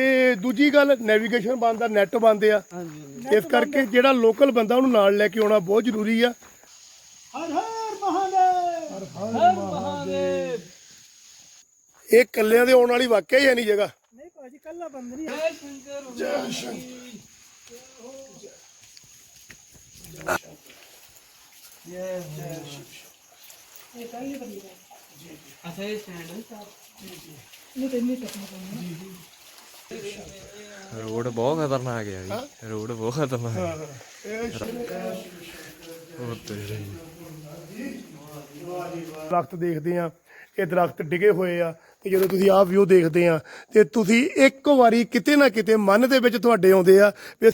ਤੇ ਦੂਜੀ ਗੱਲ ਨੈਵੀਗੇਸ਼ਨ ਬੰਦ ਆ। ਨੈਟ ਬੰਦ ਆ ਇਸ ਕਰਕੇ ਜਿਹੜਾ ਲੋਕਲ ਬੰਦਾ ਉਹਨੂੰ ਨਾਲ ਲੈ ਕੇ ਆਉਣਾ ਬਹੁਤ ਜ਼ਰੂਰੀ ਆ। ਹਰ ਹਰ ਮਹਾਦੇਵ ਹਰ ਮਹਾਦੇਵ। ਇਹ ਕੱਲਿਆਂ ਦੇ ਆਉਣ ਵਾਲੀ ਵਾਕਿਆ ਹੀ ਹੈ ਨਹੀਂ ਜਗ੍ਹਾ। ਨਹੀਂ ਭਾਜੀ ਕੱਲਾ ਬੰਦ ਨਹੀਂ ਜੈ ਸ਼ੰਕਰ ਜੈ ਸ਼ੰਕਰ। ਜੈ ਜੈ ਇਹ ਕੱਲੀ ਬੰਦੀ। ਅੱਛਾ ਇਹ ਸਟੈਂਡ ਨਹੀਂ ਤੇ ਨਹੀਂ ਟੱਕਣਾ ਰੋਡ ਬਹੁਤ ਖਤਰਨਾਕ ਹੈ ਜੀ। ਰੋਡ ਬਹੁਤ ਖਤਰਨਾਕ ਹੈ ਉਹ ਤੇਰੇ ਦਰਖਤ ਦੇਖਦੇ ਆ ਇਹ ਦਰਖਤ ਡਿਗੇ ਹੋਏ ਆ ਤੇ ਜਦੋਂ ਤੁਸੀਂ ਆਹ ਵਿਊ ਦੇਖਦੇ ਆ ਤੇ ਤੁਸੀਂ ਇੱਕ ਵਾਰੀ ਕਿਤੇ ਨਾ ਕਿਤੇ ਮਨ ਦੇ ਵਿੱਚ ਤੁਹਾਡੇ ਆਉਂਦੇ ਆ ਵੀ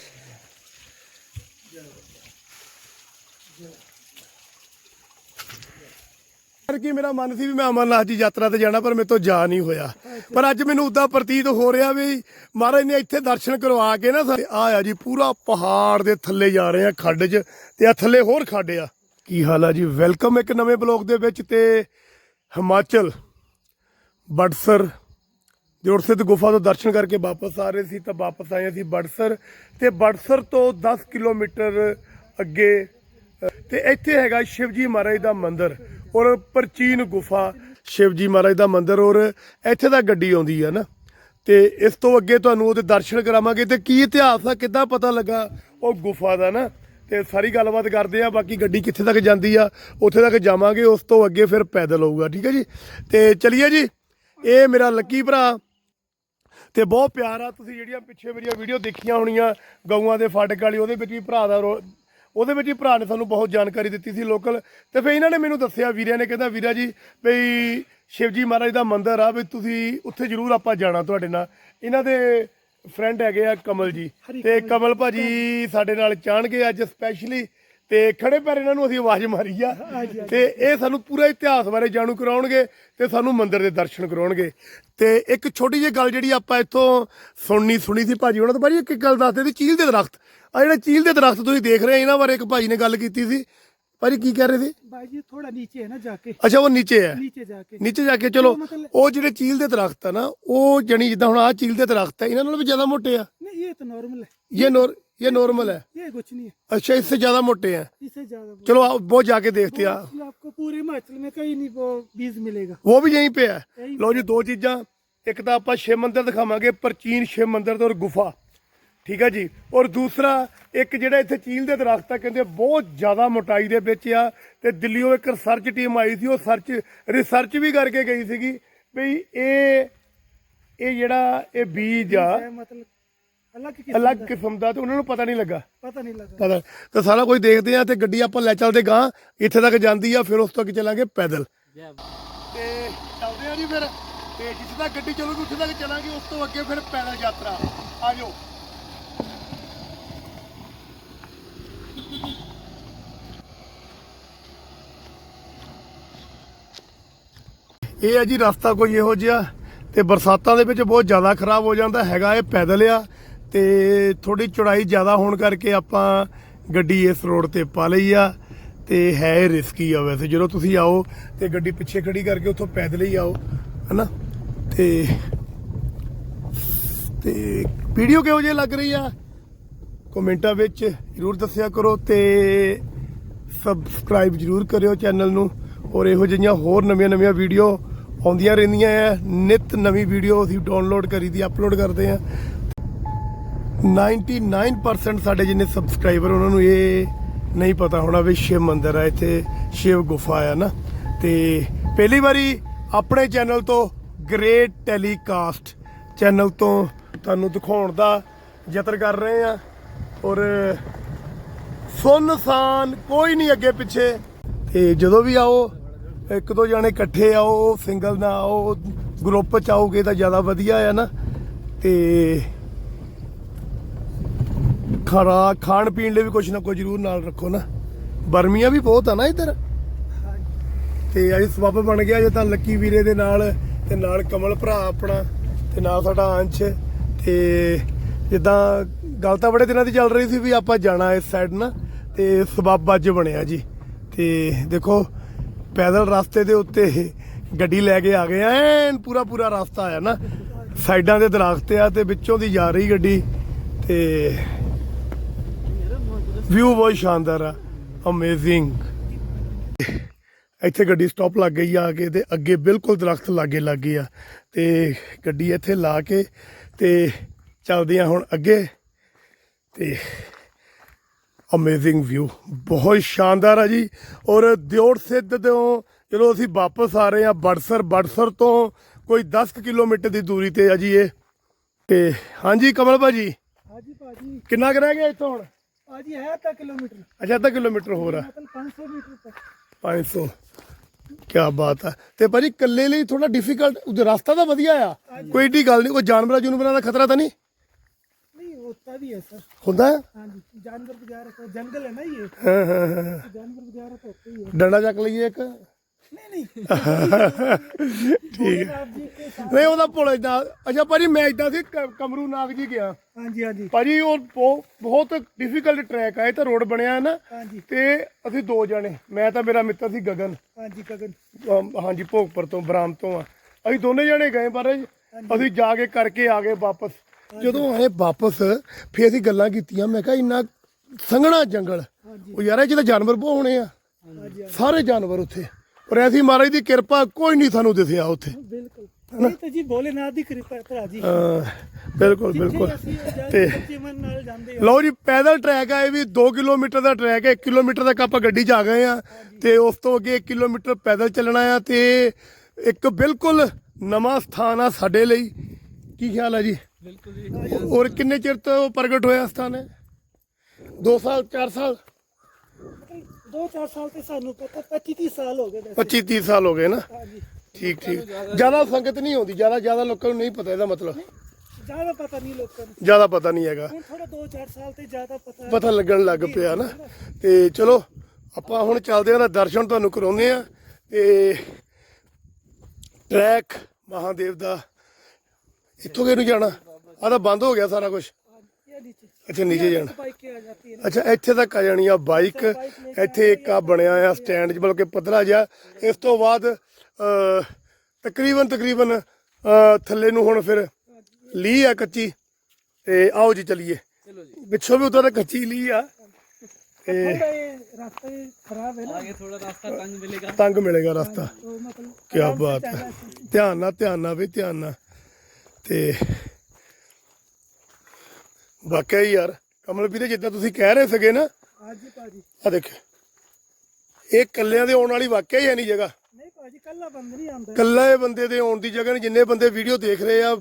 ਪਰ ਕੀ ਮੇਰਾ ਮਨ ਸੀ ਵੀ ਮੈਂ ਅਮਰਨਾਥ ਜੀ ਯਾਤਰਾ ਤੇ ਜਾਣਾ ਪਰ ਮੇਰੇ ਤੋਂ ਜਾ ਨਹੀਂ ਹੋਇਆ। ਪਰ ਅੱਜ ਮੈਨੂੰ ਉਦਾਂ ਪ੍ਰਤੀਤ ਹੋ ਰਿਹਾ ਵੀ ਮਹਾਰਾਜ ਨੇ ਇੱਥੇ ਦਰਸ਼ਨ ਕਰਵਾ ਕੇ ਨਾ ਆ ਆ ਜੀ ਪੂਰਾ ਪਹਾੜ ਦੇ ਥੱਲੇ ਜਾ ਰਹੇ ਆ ਖੱਡ 'ਚ ਤੇ ਆ ਥੱਲੇ ਹੋਰ ਖੱਡ ਆ। ਕੀ ਹਾਲ ਆ ਜੀ? ਵੈਲਕਮ ਇੱਕ ਨਵੇਂ ਬਲੌਗ ਦੇ ਵਿੱਚ ਤੇ ਹਿਮਾਚਲ ਬੜਸਰ ਜੋੜਸਿੱਧ ਗੁਫਾ ਤੋਂ ਦਰਸ਼ਨ ਕਰਕੇ ਵਾਪਸ ਆ ਰਹੇ ਸੀ ਤਾਂ ਵਾਪਸ ਆਏ ਸੀ ਬੜਸਰ ਤੇ ਬੜਸਰ ਤੋਂ 10 ਕਿਲੋਮੀਟਰ ਅੱਗੇ ਅ, ਤੇ ਇੱਥੇ ਹੈਗਾ ਸ਼ਿਵਜੀ ਮਹਾਰਾਜ ਦਾ ਮੰਦਿਰ। ਔਰ ਪ੍ਰਾਚੀਨ ਗੁਫਾ ਸ਼ਿਵਜੀ ਮਹਾਰਾਜ ਦਾ ਮੰਦਿਰ ਔਰ ਇੱਥੇ ਦਾ ਗੱਡੀ ਆਉਂਦੀ ਆ ਨਾ। ਤੇ ਇਸ ਤੋਂ ਅੱਗੇ ਤੁਹਾਨੂੰ ਉਹਦੇ ਦਰਸ਼ਨ ਕਰਾਵਾਂਗੇ ਤੇ ਕੀ ਇਤਿਹਾਸ ਆ, ਕਿੱਦਾਂ ਪਤਾ ਲੱਗਾ ਉਹ ਗੁਫਾ ਦਾ ਨਾ। ਤੇ ਸਾਰੀ ਗੱਲਬਾਤ ਕਰਦੇ ਆ, ਬਾਕੀ ਗੱਡੀ ਕਿੱਥੇ ਤੱਕ ਜਾਂਦੀ ਆ, ਉੱਥੇ ਤੱਕ ਜਾਵਾਂਗੇ, ਉਸ ਤੋਂ ਅੱਗੇ ਫਿਰ ਪੈਦਲ ਹੋਊਗਾ, ਠੀਕ ਹੈ ਜੀ। ਤੇ ਚਲਿਏ ਜੀ, ਇਹ ਮੇਰਾ ਲੱਕੀ ਭਰਾ। ਤੇ ਬਹੁਤ ਪਿਆਰ ਆ, ਤੁਸੀਂ ਜਿਹੜੀਆਂ ਪਿੱਛੇ ਮੇਰੀਆਂ ਵੀਡੀਓ ਦੇਖੀਆਂ ਹੋਣੀਆਂ, ਗਊਆਂ ਦੇ ਫਾਟਕ ਵਾਲੀ, ਉਹਦੇ ਵਿੱਚ ਵੀ ਭਰਾ ਦਾ ਰੋ- ਉਹਦੇ ਵਿੱਚ ਵੀ ਭਰਾ ਨੇ ਸਾਨੂੰ ਬਹੁਤ ਜਾਣਕਾਰੀ ਦਿੱਤੀ ਸੀ ਲੋਕਲ। ਤੇ ਫਿਰ ਇਹਨਾਂ ਨੇ ਮੈਨੂੰ ਦੱਸਿਆ ਵੀਰਿਆਂ ਨੇ ਕਹਿੰਦਾ ਵੀਰਾ ਜੀ ਬਈ ਸ਼ਿਵਜੀ ਮਹਾਰਾਜ ਦਾ ਮੰਦਿਰ ਆ ਵੀ ਤੁਸੀਂ ਉੱਥੇ ਜ਼ਰੂਰ ਆਪਾਂ ਜਾਣਾ ਤੁਹਾਡੇ ਨਾਲ। ਇਹਨਾਂ ਦੇ ਫਰੈਂਡ ਹੈਗੇ ਆ ਕਮਲ ਜੀ। ਤੇ ਕਮਲ ਭਾਜੀ ਸਾਡੇ ਨਾਲ ਚਾਣਗੇ ਅੱਜ ਸਪੈਸ਼ਲੀ ਤੇ ਖੜੇ ਪੈਰ ਇਹਨਾਂ ਨੂੰ ਅਸੀਂ ਆਵਾਜ਼ ਮਾਰੀ ਆ ਤੇ ਇਹ ਸਾਨੂੰ ਪੂਰਾ ਇਤਿਹਾਸ ਬਾਰੇ ਜਾਣੂ ਕਰਾਉਣਗੇ ਤੇ ਸਾਨੂੰ ਮੰਦਿਰ ਦੇ ਦਰਸ਼ਨ ਕਰਾਉਣਗੇ। ਤੇ ਇੱਕ ਛੋਟੀ ਜਿਹੀ ਗੱਲ ਜਿਹੜੀ ਆਪਾਂ ਇੱਥੋਂ ਸੁਣਨੀ ਸੁਣੀ ਸੀ ਭਾਜੀ ਉਹਨਾਂ ਤੋਂ ਭਾਜੀ ਇੱਕ ਗੱਲ ਦੱਸਦੇ ਸੀ ਚੀਲ ਦੇ ਦਰਖਤ। ਆ ਜਿਹੜਾ ਚੀਲ ਦੇ ਦਰਖਤ ਤੁਸੀਂ ਦੇਖ ਰਹੇ ਇਹਨਾਂ ਬਾਰੇ ਇੱਕ ਭਾਜੀ ਨੇ ਗੱਲ ਕੀਤੀ ਸੀ। ਭਾਜੀ ਕੀ ਕਹਿ ਰਹੇ ਸੀ? ਭਾਈ ਥੋੜਾ ਨੀਚੇ ਹੈ ਨਾ ਜਾ ਕੇ। ਅੱਛਾ ਉਹ ਨੀਚੇ ਹੈ। ਨੀਚੇ ਜਾ ਕੇ। ਨੀਚੇ ਜਾ ਕੇ ਚਲੋ ਉਹ ਜਿਹੜੇ ਚੀਲ ਦੇ ਦਰਖਤ ਆ ਨਾ ਉਹ ਜਣੀ ਜਿੱਦਾਂ ਹੁਣ ਆ ਚੀਲ ਦੇ ਦਰਖਤ ਆ ਇਹਨਾਂ ਨਾਲ ਵੀ ਜ਼ਿਆਦਾ ਮੋਟੇ ਆ। ਨਹੀਂ ਇਹ ਤਾਂ ਨਾਰਮਲ ਹੈ। ਇਹ ਨੋਰ ਇਹ ਨੋਰਮਲ ਹੈ ये कुछ नहीं है अच्छा इससे ज्यादा मोटे हैं इससे ज्यादा वो- चलो आप वो जाके देखते हैं वो आपको पूरे हिमाचल में कहीं नहीं वो बीज मिलेगा वो भी यहीं पे है ਲਓ ਜੀ ਦੋ ਚੀਜ਼ਾਂ ਇੱਕ ਤਾਂ ਆਪਾਂ ਸ਼ਿਵ ਮੰਦਿਰ ਦਿਖਾਵਾਂਗੇ ਪ੍ਰਾਚੀਨ ਸ਼ਿਵ ਮੰਦਿਰ ਤੇ ਔਰ ਗੁਫਾ ਠੀਕ ਹੈ ਜੀ ਔਰ ਦੂਸਰਾ ਇੱਕ ਜਿਹੜਾ ਇੱਥੇ ਚੀਲ ਦੇ ਦਰਖਤ ਆ ਕਹਿੰਦੇ ਬਹੁਤ ਜ਼ਿਆਦਾ ਮੋਟਾਈ ਦੇ ਵਿੱਚ ਆ ਤੇ ਦਿੱਲੀੋਂ ਇੱਕ ਰਿਸਰਚ ਟੀਮ ਆਈ ਸੀ ਉਹ ਸਰਚ ਰਿਸਰਚ ਵੀ ਕਰਕੇ ਗਈ ਸੀਗੀ ਵੀ ਇਹ ਇਹ ਜਿਹੜਾ ਇਹ ਬੀਜ ਆ है ਅਲੱਗ ਕਿਸਮ ਦਾ? ਤੇ ਉਹਨਾਂ ਨੂੰ ਪਤਾ ਨਹੀਂ ਲੱਗਾ। ਪਤਾ ਨਹੀਂ ਲੱਗਾ। ਪਤਾ ਤਾਂ ਸਾਰਾ ਕੁਝ ਦੇਖਦੇ ਆ ਤੇ ਗੱਡੀ ਆਪਾਂ ਲੈ ਚੱਲਦੇ ਗਾਂ। ਇੱਥੇ ਤੱਕ ਜਾਂਦੀ ਆ ਫਿਰ ਉਸ ਤੋਂ ਅੱਗੇ ਚੱਲਾਂਗੇ ਪੈਦਲ। ਤੇ ਚੱਲਦੇ ਆ ਜੀ ਫਿਰ। ਤੇ ਜਿੱਥੇ ਤੱਕ ਗੱਡੀ ਚੱਲੂਗੀ ਉੱਥੇ ਤੱਕ ਚੱਲਾਂਗੇ ਉਸ ਤੋਂ ਅੱਗੇ ਫਿਰ ਪੈਦਲ ਯਾਤਰਾ। ਆਜੋ। ਇਹ ਹੈ ਜੀ ਰਸਤਾ ਕੋਈ ਇਹੋ ਜਿਹਾ ਤੇ ਬਰਸਾਤਾਂ ਦੇ ਵਿੱਚ ਬਹੁਤ ਜ਼ਿਆਦਾ ਖਰਾਬ ਹੋ ਜਾਂਦਾ ਹੈਗਾ ਇਹ ਪੈਦਲ ਆ। ਤੇ ਥੋੜੀ ਚੌੜਾਈ ਜ਼ਿਆਦਾ ਹੋਣ ਕਰਕੇ ਆਪਾਂ ਗੱਡੀ ਇਸ ਰੋਡ ਤੇ ਪਾ ਲਈ ਆ ਤੇ ਹੈ ਰਿਸਕੀ ਆ ਵੈਸੇ। ਜਦੋਂ ਤੁਸੀਂ ਆਓ ਤੇ ਗੱਡੀ ਪਿੱਛੇ ਖੜੀ ਕਰਕੇ ਉੱਥੋਂ ਪੈਦਲ ਹੀ ਆਓ, ਹਨਾ? ਤੇ ਤੇ ਵੀਡੀਓ ਕਿਹੋ ਜਿਹੀ ਲੱਗ ਰਹੀ ਆ? ਕਮੈਂਟਾਂ ਵਿੱਚ ਜਰੂਰ ਦੱਸਿਆ ਕਰੋ ਤੇ ਸਬਸਕ੍ਰਾਈਬ ਜਰੂਰ ਕਰਿਓ ਚੈਨਲ ਨੂੰ। ਔਰ ਇਹੋ ਜਿਹੀਆਂ ਹੋਰ ਨਵੀਆਂ-ਨਵੀਆਂ ਵੀਡੀਓ ਆਉਂਦੀਆਂ ਰਹਿੰਦੀਆਂ ਆ। ਨਿਤ ਨਵੀਂ ਵੀਡੀਓ ਅਸੀਂ ਡਾਊਨਲੋਡ ਕਰੀ ਦੀ ਅਪਲੋਡ ਕਰਦੇ ਆ। 99% ਸਾਡੇ ਜਿੰਨੇ ਸਬਸਕ੍ਰਾਈਬਰ ਉਹਨਾਂ ਨੂੰ ਇਹ ਨਹੀਂ ਪਤਾ ਹੋਣਾ ਵੀ ਸ਼ਿਵ ਮੰਦਿਰ ਆ, ਇੱਥੇ ਸ਼ਿਵ ਗੁਫਾ ਆ ਨਾ। ਤੇ ਪਹਿਲੀ ਵਾਰੀ ਆਪਣੇ ਚੈਨਲ ਤੋਂ ਗ੍ਰੇਟ ਟੈਲੀਕਾਸਟ ਚੈਨਲ ਤੋਂ ਤੁਹਾਨੂੰ ਦਿਖਾਉਣ ਦਾ ਯਤਨ ਕਰ ਰਹੇ ਆ ਔਰ ਸੁਨਸਾਨ ਕੋਈ ਨਹੀਂ ਅੱਗੇ ਪਿੱਛੇ। ਤੇ ਜਦੋਂ ਵੀ ਆਓ, ਇੱਕ ਦੋ ਜਣੇ ਇਕੱਠੇ ਆਓ ਸਿੰਗਲ ਨਾ ਆਓ ਗਰੁੱਪ ਚ ਆਓਗੇ ਤਾਂ ਜ਼ਿਆਦਾ ਵਧੀਆ ਆ ਨਾ। ਤੇ ਖਾਣਾ, ਖਾਣ ਪੀਣ ਲਈ ਵੀ ਕੁਝ ਨਾ ਕੁਝ ਜ਼ਰੂਰ ਨਾਲ ਰੱਖੋ ਨਾ। ਬਰਮੀਆਂ ਵੀ ਬਹੁਤ ਆ ਨਾ ਇੱਧਰ। ਤੇ ਅੱਜ ਸਬੱਬ ਬਣ ਗਿਆ ਜੇ ਤਾਂ ਲੱਕੀ ਵੀਰੇ ਦੇ ਨਾਲ, ਤੇ ਨਾਲ ਕਮਲ ਭਰਾ ਆਪਣਾ, ਤੇ ਨਾਲ ਸਾਡਾ ਅੰਸ਼। ਤੇ ਜਿੱਦਾਂ ਗੱਲ ਤਾਂ ਬੜੇ ਦਿਨਾਂ ਦੀ ਚੱਲ ਰਹੀ ਸੀ ਵੀ ਆਪਾਂ ਜਾਣਾ ਇਸ ਸਾਈਡ ਨਾ, ਤੇ ਸਬੱਬ ਅੱਜ ਬਣਿਆ ਜੀ। ਤੇ ਦੇਖੋ, ਪੈਦਲ ਰਸਤੇ ਦੇ ਉੱਤੇ ਗੱਡੀ ਲੈ ਕੇ ਆ ਗਏ ਐਨ ਪੂਰਾ ਪੂਰਾ ਰਸਤਾ ਆਇਆ ਨਾ। ਸਾਈਡਾਂ ਦੇ ਦਰਖਤ ਆ ਤੇ ਵਿੱਚੋਂ ਦੀ ਜਾ ਰਹੀ ਗੱਡੀ, ਤੇ ਵਿਊ ਬਹੁਤ ਸ਼ਾਨਦਾਰ ਆ। ਅਮੇਜ਼ਿੰਗ ਇੱਥੇ ਗੱਡੀ ਸਟਾਪ ਲੱਗ ਗਈ ਆ ਕੇ ਤੇ ਅੱਗੇ ਬਿਲਕੁਲ ਦਰਖਤ ਲਾਗੇ ਲੱਗੇ ਆ। ਤੇ ਗੱਡੀ ਇੱਥੇ ਲਾ ਕੇ ਤੇ ਚੱਲਦੇ ਆ ਹੁਣ ਅੱਗੇ। ਤੇ ਅਮੇਜ਼ਿੰਗ ਵਿਊ ਬਹੁਤ ਸ਼ਾਨਦਾਰ ਆ ਜੀ। ਔਰ ਦਿਓੜ ਸਿੱਧ ਤੋਂ ਜਦੋਂ ਅਸੀਂ ਵਾਪਸ ਆ ਰਹੇ ਆ ਬੜਸਰ ਬੜਸਰ ਤੋਂ ਕੋਈ 10 ਕੁ ਕਿਲੋਮੀਟਰ ਦੀ ਦੂਰੀ ਤੇ ਆ ਜੀ ਇਹ। ਤੇ ਹਾਂਜੀ ਕਮਲ ਭਾਜੀ। ਹਾਂਜੀ ਭਾਜੀ। ਕਿੰਨਾ ਕੁ ਰਹਿ ਗਿਆ ਇੱਥੋਂ ਹੁਣ? ਭਾਜੀ ਹੈ ਤਾਂ ਕਿਲੋਮੀਟਰ ਅੱਛਾ ਅੱਧਾ ਕਿਲੋਮੀਟਰ ਹੋਰ ਆ ਮਤਲਬ 500 ਮੀਟਰ ਤੱਕ 500 ਕੀ ਬਾਤ ਆ ਤੇ ਭਾਜੀ ਇਕੱਲੇ ਲਈ ਥੋੜਾ ਡਿਫਿਕਲਟ ਉਹ ਰਸਤਾ ਤਾਂ ਵਧੀਆ ਆ ਕੋਈ ਏਡੀ ਗੱਲ ਨਹੀਂ ਕੋਈ ਜਾਨਵਰਾਂ ਜੁਨਵਰਾਂ ਦਾ ਖਤਰਾ ਤਾਂ ਨਹੀਂ ਨਹੀਂ ਹੋਤਾ ਵੀ ਹੈ ਸਰ ਹੁੰਦਾ ਹੈ? ਹਾਂਜੀ जानवर वगैरह तो जंगल है ना ये ਹਾਂ ਹਾਂ ਹਾਂ जानवर वगैरह तो होते ही है ਡੰਡਾ ਚੱਕ ਲਈਏ ਇੱਕ नहीं नहीं ਠੀਕ ਹੈ। ਨਹੀਂ ਉਹਦਾ ਭੁੱਲ ਇਦਾਂ ਅੱਛਾ ਭਾਜੀ ਮੈਂ ਇਦਾਂ ਸੀ ਕਮਰੂ ਨਾਗ ਜੀ ਗਿਆ। ਹਾਂਜੀ ਹਾਂਜੀ। ਭਾਜੀ ਉਹ ਬਹੁਤ ਡਿਫਿਕਲਟ ਟਰੈਕ ਆ ਇਹ ਤਾਂ ਰੋਡ ਬਣਿਆ ਹੈ ਨਾ। ਤੇ ਅਸੀਂ ਦੋ ਜਣੇ ਮੈਂ ਤਾਂ ਮੇਰਾ ਮਿੱਤਰ ਸੀ ਗਗਨ। ਹਾਂਜੀ ਗਗਨ। ਭੋਗਪੁਰ ਤੋਂ ਬਰਾਮ ਤੋਂ ਆ। ਅਸੀਂ ਦੋਨੇ ਜਣੇ ਗਏ ਪਰ ਅਸੀਂ ਜਾ ਕੇ ਕਰਕੇ ਆ ਗਏ ਵਾਪਸ। ਜਦੋਂ ਆਏ ਵਾਪਸ ਫੇਰ ਅਸੀਂ ਗੱਲਾਂ ਕੀਤੀਆਂ। ਮੈਂ ਕਿਹਾ ਇੰਨਾ ਸੰਘਣਾ ਜੰਗਲ। ਉਹ ਯਾਰ ਇਹ 'ਚ ਜਾਨਵਰ ਬਹੁਤ ਹੋਣੇ ਆ। ਸਾਰੇ ਜਾਨਵਰ ਉੱਥੇ। ਪਰ ਐਸੀ ਮਹਾਰਾਜ ਦੀ ਕਿਰਪਾ ਕੋਈ ਨਹੀਂ ਸਾਨੂੰ ਦਿਸਿਆ ਉੱਥੇ। ਬਿਲਕੁਲ। ਜੀ ਭੋਲੇਨਾਥ ਜੀ। ਪੈਦਲ ਟਰੈਕ ਆ ਇਹ ਵੀ 2 ਕਿਲੋਮੀਟਰ ਦਾ ਟਰੈਕ ਹੈ 1 ਕਿਲੋਮੀਟਰ ਤੱਕ ਆਪਾਂ ਗੱਡੀ 'ਚ ਆ ਗਏ ਆ। ਤੇ ਉਸ ਤੋਂ ਅੱਗੇ 1 ਕਿਲੋਮੀਟਰ ਪੈਦਲ ਚੱਲਣਾ ਆ ਤੇ ਇੱਕ ਬਿਲਕੁਲ ਨਵਾਂ ਸਥਾਨ ਆ ਸਾਡੇ ਲਈ। ਕੀ ਖਿਆਲ ਆ ਜੀ? ਜੀ ਔਰ ਕਿੰਨੇ ਚਿਰ ਤੋਂ ਪ੍ਰਗਟ ਹੋਇਆ ਸਥਾਨ ਹੈ? 2 ਸਾਲ 4 ਸਾਲ? ਦੋ ਚਾਰ ਸਾਲ ਤੇ ਸਾਨੂੰ ਪਤਾ 25 30 ਸਾਲ ਹੋ ਗਏ ਵੈਸੇ। 25 30 ਸਾਲ ਹੋ ਗਏ ਨਾ? जी ਠੀਕ ਠੀਕ। ਜ਼ਿਆਦਾ ਸੰਗਤ ਨਹੀਂ ਆਉਂਦੀ ਜ਼ਿਆਦਾ ਜ਼ਿਆਦਾ ਲੋਕਾਂ ਨੂੰ ਨਹੀਂ ਪਤਾ ਇਹਦਾ ਮਤਲਬ। ਜ਼ਿਆਦਾ ਪਤਾ ਨਹੀਂ ਲੋਕਾਂ ਨੂੰ। ਜ਼ਿਆਦਾ ਪਤਾ ਨਹੀਂ ਹੈਗਾ। ਹੁਣ ਥੋੜਾ 2-4 ਸਾਲ ਤੇ ਜ਼ਿਆਦਾ ਪਤਾ ਪਤਾ ਲੱਗਣ ਲੱਗ ਪਿਆ ਨਾ। ਤੇ ਚਲੋ ਆਪਾਂ ਹੁਣ ਚੱਲਦੇ ਆਂ ਦਾ ਦਰਸ਼ਨ ਤੁਹਾਨੂੰ ਕਰਾਉਂਦੇ ਆ ਤੇ ਟਰੈਕ ਮਹਾਦੇਵ ਦਾ। ਇੱਥੋਂ ਕਿਹਨੂੰ ਜਾਣਾ? ਆ ਤਾਂ ਬੰਦ ਹੋ ਗਿਆ ਸਾਰਾ ਕੁਝ ਇਹ ਨੀਚੇ। ਅੱਛਾ ਨੀਚੇ ਜਾਣ। ਅੱਛਾ ਇੱਥੇ ਤੱਕ ਆ ਜਾਣੀ ਆ ਬਾਈਕ। ਇੱਥੇ ਇੱਕ ਆ ਬਣਿਆ ਆ ਸਟੈਂਡ ਜਿ ਬਲਕਿ ਪਤਲਾ ਜਿਹਾ। ਇਸ ਤੋਂ ਬਾਅਦ ਤਕਰੀਬਨ ਤਕਰੀਬਨ ਥੱਲੇ ਨੂੰ ਹੁਣ ਫਿਰ ਲੀ ਆ ਕੱਚੀ। ਤੇ ਆਓ ਜੀ ਚਲੀਏ। ਪਿੱਛੋਂ ਵੀ ਉਧਰ ਕੱਚੀ ਲੀ ਆ। ਤੰਗ ਮਿਲੇਗਾ। ਤੰਗ ਮਿਲੇਗਾ ਰਸਤਾ। ਕੀ ਬਾਤ ਹੈ। ਧਿਆਨ ਨਾਲ ਧਿਆਨ ਨਾਲ ਵੀ ਧਿਆਨ ਨਾਲ। ਤੇ ਵਾਕਿਆ ਯਾਰ ਕਮਲ ਵੀਰੇ ਜਿੱਦਾਂ ਤੁਸੀਂ ਕਹਿ ਰਹੇ ਸੀਗੇ ਨਾ। ਆ ਦੇਖ ਇਹ ਕੱਲਿਆਂ ਦੇ ਆਉਣ ਵਾਲੀ ਵਾਕਿਆ ਹੀ ਹੈ ਨਹੀਂ ਜਗ੍ਹਾ। ਕੱਲਾ ਇਹ ਬੰਦੇ ਦੇ ਆਉਣ ਦੀ ਜਗ੍ਹਾ ਨਹੀਂ ਜਿੰਨੇ ਬੰਦੇ ਵੀਡੀਓ ਦੇਖ ਰਹੇ ਆ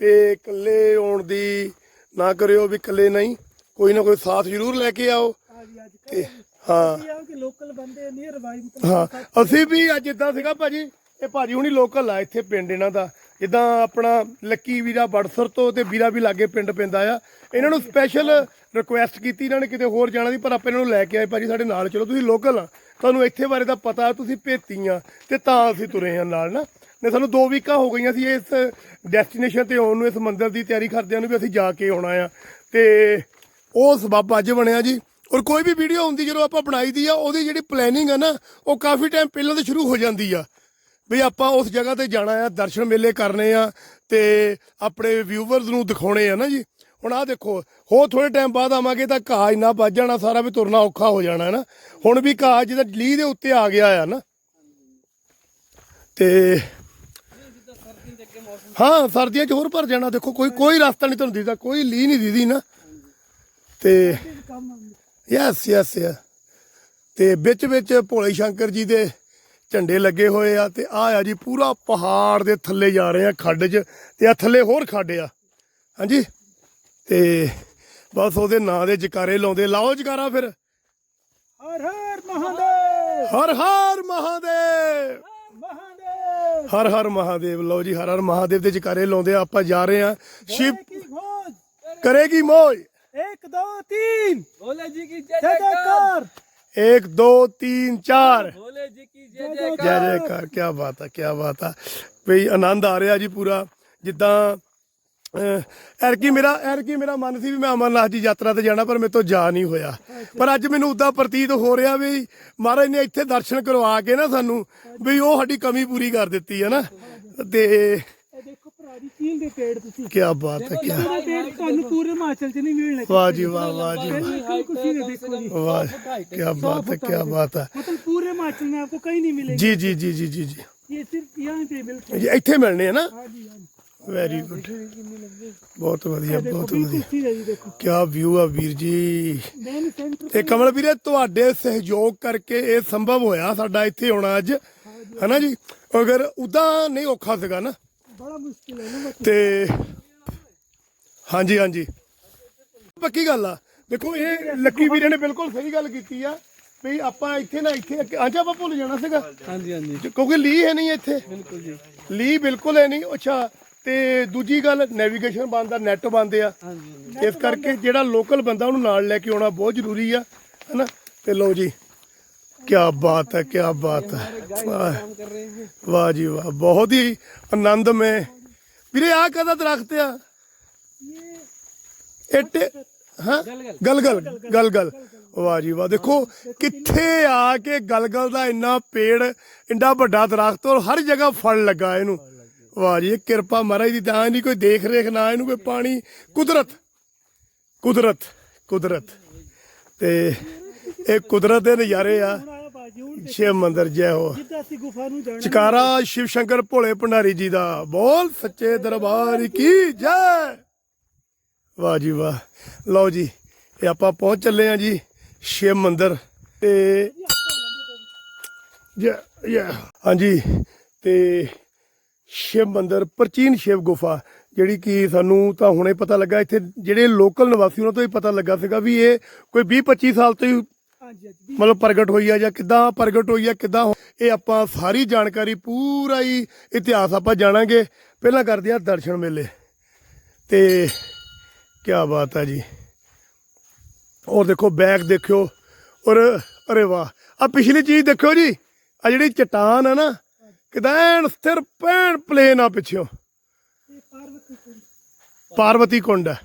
ਤੇ ਕੱਲੇ ਆਉਣ ਦੀ ਨਾ ਕਰਿਓ ਵੀ ਕੱਲੇ ਨਹੀਂ। ਕੋਈ ਨਾ ਕੋਈ ਸਾਥ ਜ਼ਰੂਰ ਲੈ ਕੇ ਆਓ। ਹਾਂ। ਅਸੀਂ ਵੀ ਅੱਜ ਇਦਾਂ ਸੀਗਾ ਭਾਜੀ ਇਹ ਭਾਜੀ ਹੁਣੀ ਲੋਕਲ ਆ ਇੱਥੇ ਪਿੰਡ ਇਹਨਾਂ ਦਾ। ਜਿੱਦਾਂ ਆਪਣਾ ਲੱਕੀ ਵੀਰਾ ਬੜਸਰ ਤੋਂ ਤੇ ਵੀਰਾ ਵੀ ਲਾਗੇ ਪਿੰਡ ਪੈਂਦਾ ਆ। ਇਹਨਾਂ ਨੂੰ ਸਪੈਸ਼ਲ ਰਿਕੁਐਸਟ ਕੀਤੀ, ਇਹਨਾਂ ਨੇ ਕਿਤੇ ਹੋਰ ਜਾਣਾ ਦੀ ਪਰ ਆਪਾਂ ਇਹਨਾਂ ਨੂੰ ਲੈ ਕੇ ਆਏ, ਭਾਜੀ ਸਾਡੇ ਨਾਲ ਚਲੋ, ਤੁਸੀਂ ਲੋਕਲ ਆ। ਤੁਹਾਨੂੰ ਇੱਥੇ ਬਾਰੇ ਤਾਂ ਪਤਾ, ਤੁਸੀਂ ਭੇਤੀਆਂ ਤੇ ਤਾਂ ਅਸੀਂ ਤੁਰੇ ਹਾਂ ਨਾਲ, ਨਾ। ਨੇ ਸਾਨੂੰ 2 ਵੀਕਾਂ ਹੋ ਗਈਆਂ ਸੀ ਇਸ ਡੈਸਟੀਨੇਸ਼ਨ ਤੇ ਆਉਣ ਨੂੰ, ਇਸ ਮੰਦਿਰ ਦੀ ਤਿਆਰੀ ਕਰਦਿਆਂ ਨੂੰ ਵੀ ਅਸੀਂ ਜਾ ਕੇ ਆਉਣਾ ਆ। ਤੇ ਉਹ ਸਬੱਬ ਅੱਜ ਬਣਿਆ ਜੀ। ਔਰ ਕੋਈ ਵੀ ਵੀਡੀਓ ਹੁੰਦੀ, ਜਦੋਂ ਆਪਾਂ ਬਣਾਈ ਦੀ ਆ, ਉਹਦੀ ਜਿਹੜੀ ਪਲੈਨਿੰਗ ਆ ਨਾ, ਉਹ ਕਾਫੀ ਟਾਈਮ ਪਹਿਲਾਂ ਤੋਂ ਸ਼ੁਰੂ ਹੋ ਜਾਂਦੀ ਆ। ਵੀ ਆਪਾਂ ਉਸ ਜਗ੍ਹਾ ਤੇ ਜਾਣਾ ਆ ਦਰਸ਼ਨ ਮੇਲੇ ਕਰਨੇ ਆ ਤੇ ਆਪਣੇ ਵਿਊਵਰਸ ਨੂੰ ਦਿਖਾਉਣੇ ਆ ਨਾ ਜੀ। ਹੁਣ ਆ ਦੇਖੋ ਹੋਰ ਥੋੜੇ ਟਾਈਮ ਬਾਅਦ ਆਵਾਂਗੇ ਤਾਂ ਘਾਹ ਇੰਨਾ ਵੱਜ ਜਾਣਾ ਸਾਰਾ ਵੀ ਤੁਰਨਾ ਔਖਾ ਹੋ ਜਾਣਾ ਨਾ। ਹੁਣ ਵੀ ਘਾਹ ਜਿਹਦਾ ਲੀ ਦੇ ਉੱਤੇ ਆ ਗਿਆ ਆ ਨਾ। ਤੇ ਹਾਂ ਸਰਦੀਆਂ 'ਚ ਹੋਰ ਭਰ ਜਾਣਾ ਦੇਖੋ ਕੋਈ ਕੋਈ ਰਸਤਾ ਨਹੀਂ ਤੁਹਾਨੂੰ ਦਿਸਦਾ ਕੋਈ ਲੀ ਨਹੀਂ ਦਿਦੀ ਨਾ। ਤੇ ਯੈਸ ਯੈਸ ਤੇ ਵਿੱਚ ਵਿੱਚ ਭੋਲੇ ਸ਼ੰਕਰ ਜੀ ਦੇ ਝੰਡੇ ਲੱਗੇ ਹੋਏ ਆ ਤੇ ਆ ਆ ਜੀ ਪੂਰਾ ਪਹਾੜ ਦੇ ਥੱਲੇ ਜਾ ਰਹੇ ਆ ਖੱਡ 'ਚ ਤੇ ਆ ਥੱਲੇ ਹੋਰ ਖੱਡ ਆ। ਹਾਂਜੀ? ਤੇ ਬਸ ਉਹਦੇ ਨਾਂ ਦੇ ਜਕਾਰੇ ਲਾਉਂਦੇ। ਲਾਓ ਜਕਾਰਾ ਫਿਰ। ਹਰ ਹਰ ਮਹਾਦੇਵ। ਹਰ ਹਰ ਮਹਾਦੇਵ। ਹਰ ਹਰ ਮਹਾਦੇਵ। ਲਓ ਜੀ ਹਰ ਹਰ ਮਹਾਦੇਵ ਦੇ ਜਕਾਰੇ ਲਾਉਂਦੇ ਆ। ਆਪਾਂ ਜਾ ਰਹੇ ਆ। ਸ਼ਿਵ ਕਰੇਗੀ ਮੋਜ? 1 2 3 ਭੋਲੇ ਜੀ ਕੀ ਜੈ ਜੈਕਾਰ। जयकार जयकार 1 2 3 4 भोले जी की जय जय जयकार ਜੈ ਜੈਕਾਰ ਕੀ ਬਾਤ ਹੈ ਕੀ ਬਾਤ ਹੈ ਵੀ ਆਨੰਦ ਆ ਰਿਹਾ ਜੀ ਪੂਰਾ ਜਿੱਦਾਂ ਅਹ, ਐਰਕੀ ਮੇਰਾ ਐਰਕੀ ਮੇਰਾ ਮਨ ਸੀ ਵੀ ਮੈਂ ਅਮਰਨਾਥ ਜੀ ਯਾਤਰਾ ਤੇ ਜਾਣਾ ਪਰ ਮੇਰੇ ਤੋਂ ਜਾ ਨਹੀਂ ਹੋਇਆ ਪਰ ਅੱਜ ਮੈਨੂੰ ਉਦਾਂ ਪ੍ਰਤੀਤ ਹੋ ਰਿਹਾ ਵੀ ਮਹਾਰਾਜ ਨੇ ਇੱਥੇ ਦਰਸ਼ਨ ਕਰਵਾ ਕੇ ਨਾ ਸਾਨੂੰ ਵੀ ਉਹ ਸਾਡੀ ਕਮੀ ਪੂਰੀ ਕਰ ਦਿੱਤੀ ਹੈ ਨਾ ਤੇ ਇਹ ਦੇਖੋ ਭਰਾ ਭਾਜੀ ਚੀਲ ਦੇ ਪੇੜ ਤੁਸੀਂ ਕੀ ਬਾਤ ਹੈ ਕੀ ਇਹ ਪੇੜ ਤੁਹਾਨੂੰ ਪੂਰੇ ਹਿਮਾਚਲ 'ਚ ਨਹੀਂ ਮਿਲਣੇ ਵਾਹ ਜੀ ਵਾਹ ਵਾਹ ਜੀ ਵਾਹ। बिल्कुल कुछ ही देखो जी वाह क्या बात है क्या बात है मतलब पूरे हिमाचल में आपको कहीं नहीं मिलेगी ਜੀ ਜੀ ਜੀ ਜੀ ਜੀ ਜੀ ये सिर्फ यहाँ पे मिलता है ਜੀ ਇੱਥੇ ਮਿਲਣੇ ਆ ਨਾ हाँ जी हाँ जी ਵੈਰੀ ਗੁੱਡ कितनी लंबी ਬਹੁਤ ਵਧੀਆ देखो ਬਹੁਤ बिल्कुल ਵਧੀਆ सीधा जी देखो ਕੀ ਵਿਊ ਆ ਵੀਰ ਜੀ मैंने सेंटर ਤੇ ਕਮਲ ਵੀਰੇ ਤੁਹਾਡੇ ਸਹਿਯੋਗ ਕਰਕੇ ਇਹ ਸੰਭਵ ਹੋਇਆ ਸਾਡਾ ਇੱਥੇ ਆਉਣਾ ਅੱਜ ਹਨਾ ਜੀ ਅਗਰ ਉਦਾਂ ਨਹੀਂ ਔਖਾ ਸੀਗਾ ਨਾ ਤੇ ਹਾਂਜੀ ਹਾਂਜੀ। ਪੱਕੀ ਗੱਲ ਆ। ਦੇਖੋ ਇਹ ਲੱਕੀ ਵੀਰੇ ਨੇ ਬਿਲਕੁਲ ਸਹੀ ਗੱਲ ਕੀਤੀ ਆ ਵੀ ਆਪਾਂ ਇੱਥੇ ਨਾ ਇੱਥੇ ਅੱਜ ਆਪਾਂ ਭੁੱਲ ਜਾਣਾ ਸੀਗਾ। ਹਾਂਜੀ ਹਾਂਜੀ। ਕਿਉਂਕਿ ਲੀ ਹੈ ਨਹੀਂ ਇੱਥੇ। ਬਿਲਕੁਲ ਜੀ। ਲੀ ਬਿਲਕੁਲ ਹੈ ਨਹੀਂ। ਅੱਛਾ ਤੇ ਦੂਜੀ ਗੱਲ ਨੈਵੀਗੇਸ਼ਨ ਬੰਦ ਆ ਨੈਟ ਬੰਦ ਆ। ਇਸ ਕਰਕੇ ਜਿਹੜਾ ਲੋਕਲ ਬੰਦਾ ਉਹਨੂੰ ਨਾਲ ਲੈ ਕੇ ਆਉਣਾ ਬਹੁਤ ਜ਼ਰੂਰੀ ਆ ਹਨਾ? ਤੇ ਲਓ ਜੀ। ਕੀ ਬਾਤ ਹੈ ਕੀ ਬਾਤ ਹੈ। ਵਾਹ। ਜੀ ਵਾਹ, ਬਹੁਤ ਹੀ ਆਨੰਦ ਮੇ ਵੀਰੇ ਆ ਕਦਾ ਦਰਖਤ ਆ? ਇੱਟੇ ਹਾਂ? ਗਲਗਲ ਗਲਗਲ। ਵਾਹ ਜੀ ਵਾਹ, ਦੇਖੋ ਕਿੱਥੇ ਆ ਕੇ ਗਲਗਲ ਦਾ ਇੰਨਾ ਪੇੜ, ਇੰਨਾ ਵੱਡਾ ਦਰਖਤ ਔਰ ਹਰ ਜਗ੍ਹਾ ਫਲ ਲੱਗਾ ਇਹਨੂੰ। ਵਾਹ ਜੀ ਕਿਰਪਾ ਮਹਾਰਾਜ ਦੀ, ਤਾਂ ਨਹੀਂ ਕੋਈ ਦੇਖ ਰੇਖ ਨਾ, ਇਹਨੂੰ ਕੋਈ ਪਾਣੀ। ਕੁਦਰਤ ਕੁਦਰਤ ਕੁਦਰਤ। ਤੇ ਇਹ ਕੁਦਰਤ ਦੇ ਨਜ਼ਾਰੇ ਆ। ਸ਼ਿਵ ਮੰਦਰ ਜੈ ਹੋ। ਜਿੱਦਾਂ ਅਸੀਂ ਗੁਫਾ ਨੂੰ ਜਾਣਾ ਚਕਾਰਾ ਸ਼ਿਵ ਸ਼ੰਕਰ ਭੋਲੇ ਭੰਡਾਰੀ ਜੀ ਦਾ ਬੋਲ, ਸੱਚੇ ਦਰਬਾਰ ਕੀ ਜੈ। ਵਾਹ ਜੀ ਵਾਹ। ਲਓ ਜੀ, ਇਹ ਆਪਾਂ ਪਹੁੰਚ ਚੱਲੇ ਆ ਜੀ ਸ਼ਿਵ ਮੰਦਰ ਤੇ ਜੈ ਜੈ। ਹਾਂਜੀ, ਤੇ ਸ਼ਿਵ ਮੰਦਰ ਪ੍ਰਾਚੀਨ ਸ਼ਿਵ ਗੁਫਾ, ਜਿਹੜੀ ਕਿ ਸਾਨੂੰ ਤਾਂ ਹੁਣੇ ਪਤਾ ਲੱਗਾ, ਇੱਥੇ ਜਿਹੜੇ ਲੋਕਲ ਨਿਵਾਸੀ ਉਹਨਾਂ ਤੋਂ ਹੀ ਪਤਾ ਲੱਗਾ ਸੀਗਾ ਵੀ ਇਹ ਕੋਈ 20 25 ਸਾਲ ਤੋਂ ਹੀ ਹਾਂਜੀ ਹਾਂਜੀ ਮਤਲਬ ਪ੍ਰਗਟ ਹੋਈ ਆ ਜਾਂ ਕਿੱਦਾਂ ਪ੍ਰਗਟ ਹੋਈ ਆ ਕਿੱਦਾਂ ਹੋ- ਇਹ ਆਪਾਂ ਸਾਰੀ ਜਾਣਕਾਰੀ ਪੂਰਾ ਹੀ ਇਤਿਹਾਸ ਆਪਾਂ ਜਾਣਾਂਗੇ। ਪਹਿਲਾਂ ਕਰਦੇ ਆ ਦਰਸ਼ਨ ਮੇਲੇ। ਤੇ ਕੀ ਬਾਤ ਆ ਜੀ। ਔਰ ਦੇਖੋ ਬੈਗ ਦੇਖਿਓ। ਔਰ ਅਰੇ ਵਾਹ ਆ ਪਿਛਲੀ ਚੀਜ਼ ਦੇਖਿਓ ਜੀ। ਆ ਜਿਹੜੀ ਚਟਾਨ ਆ ਨਾ ਕਿਦਾਂ ਐਨ ਸਥਿਰ ਪੈਣ ਪਲੇਨ ਆ ਪਿੱਛੋਂ ਇਹ ਪਾਰਵਤੀ ਕੁੰਡ। ਪਾਰਵਤੀ ਕੁੰਡ ਹੈ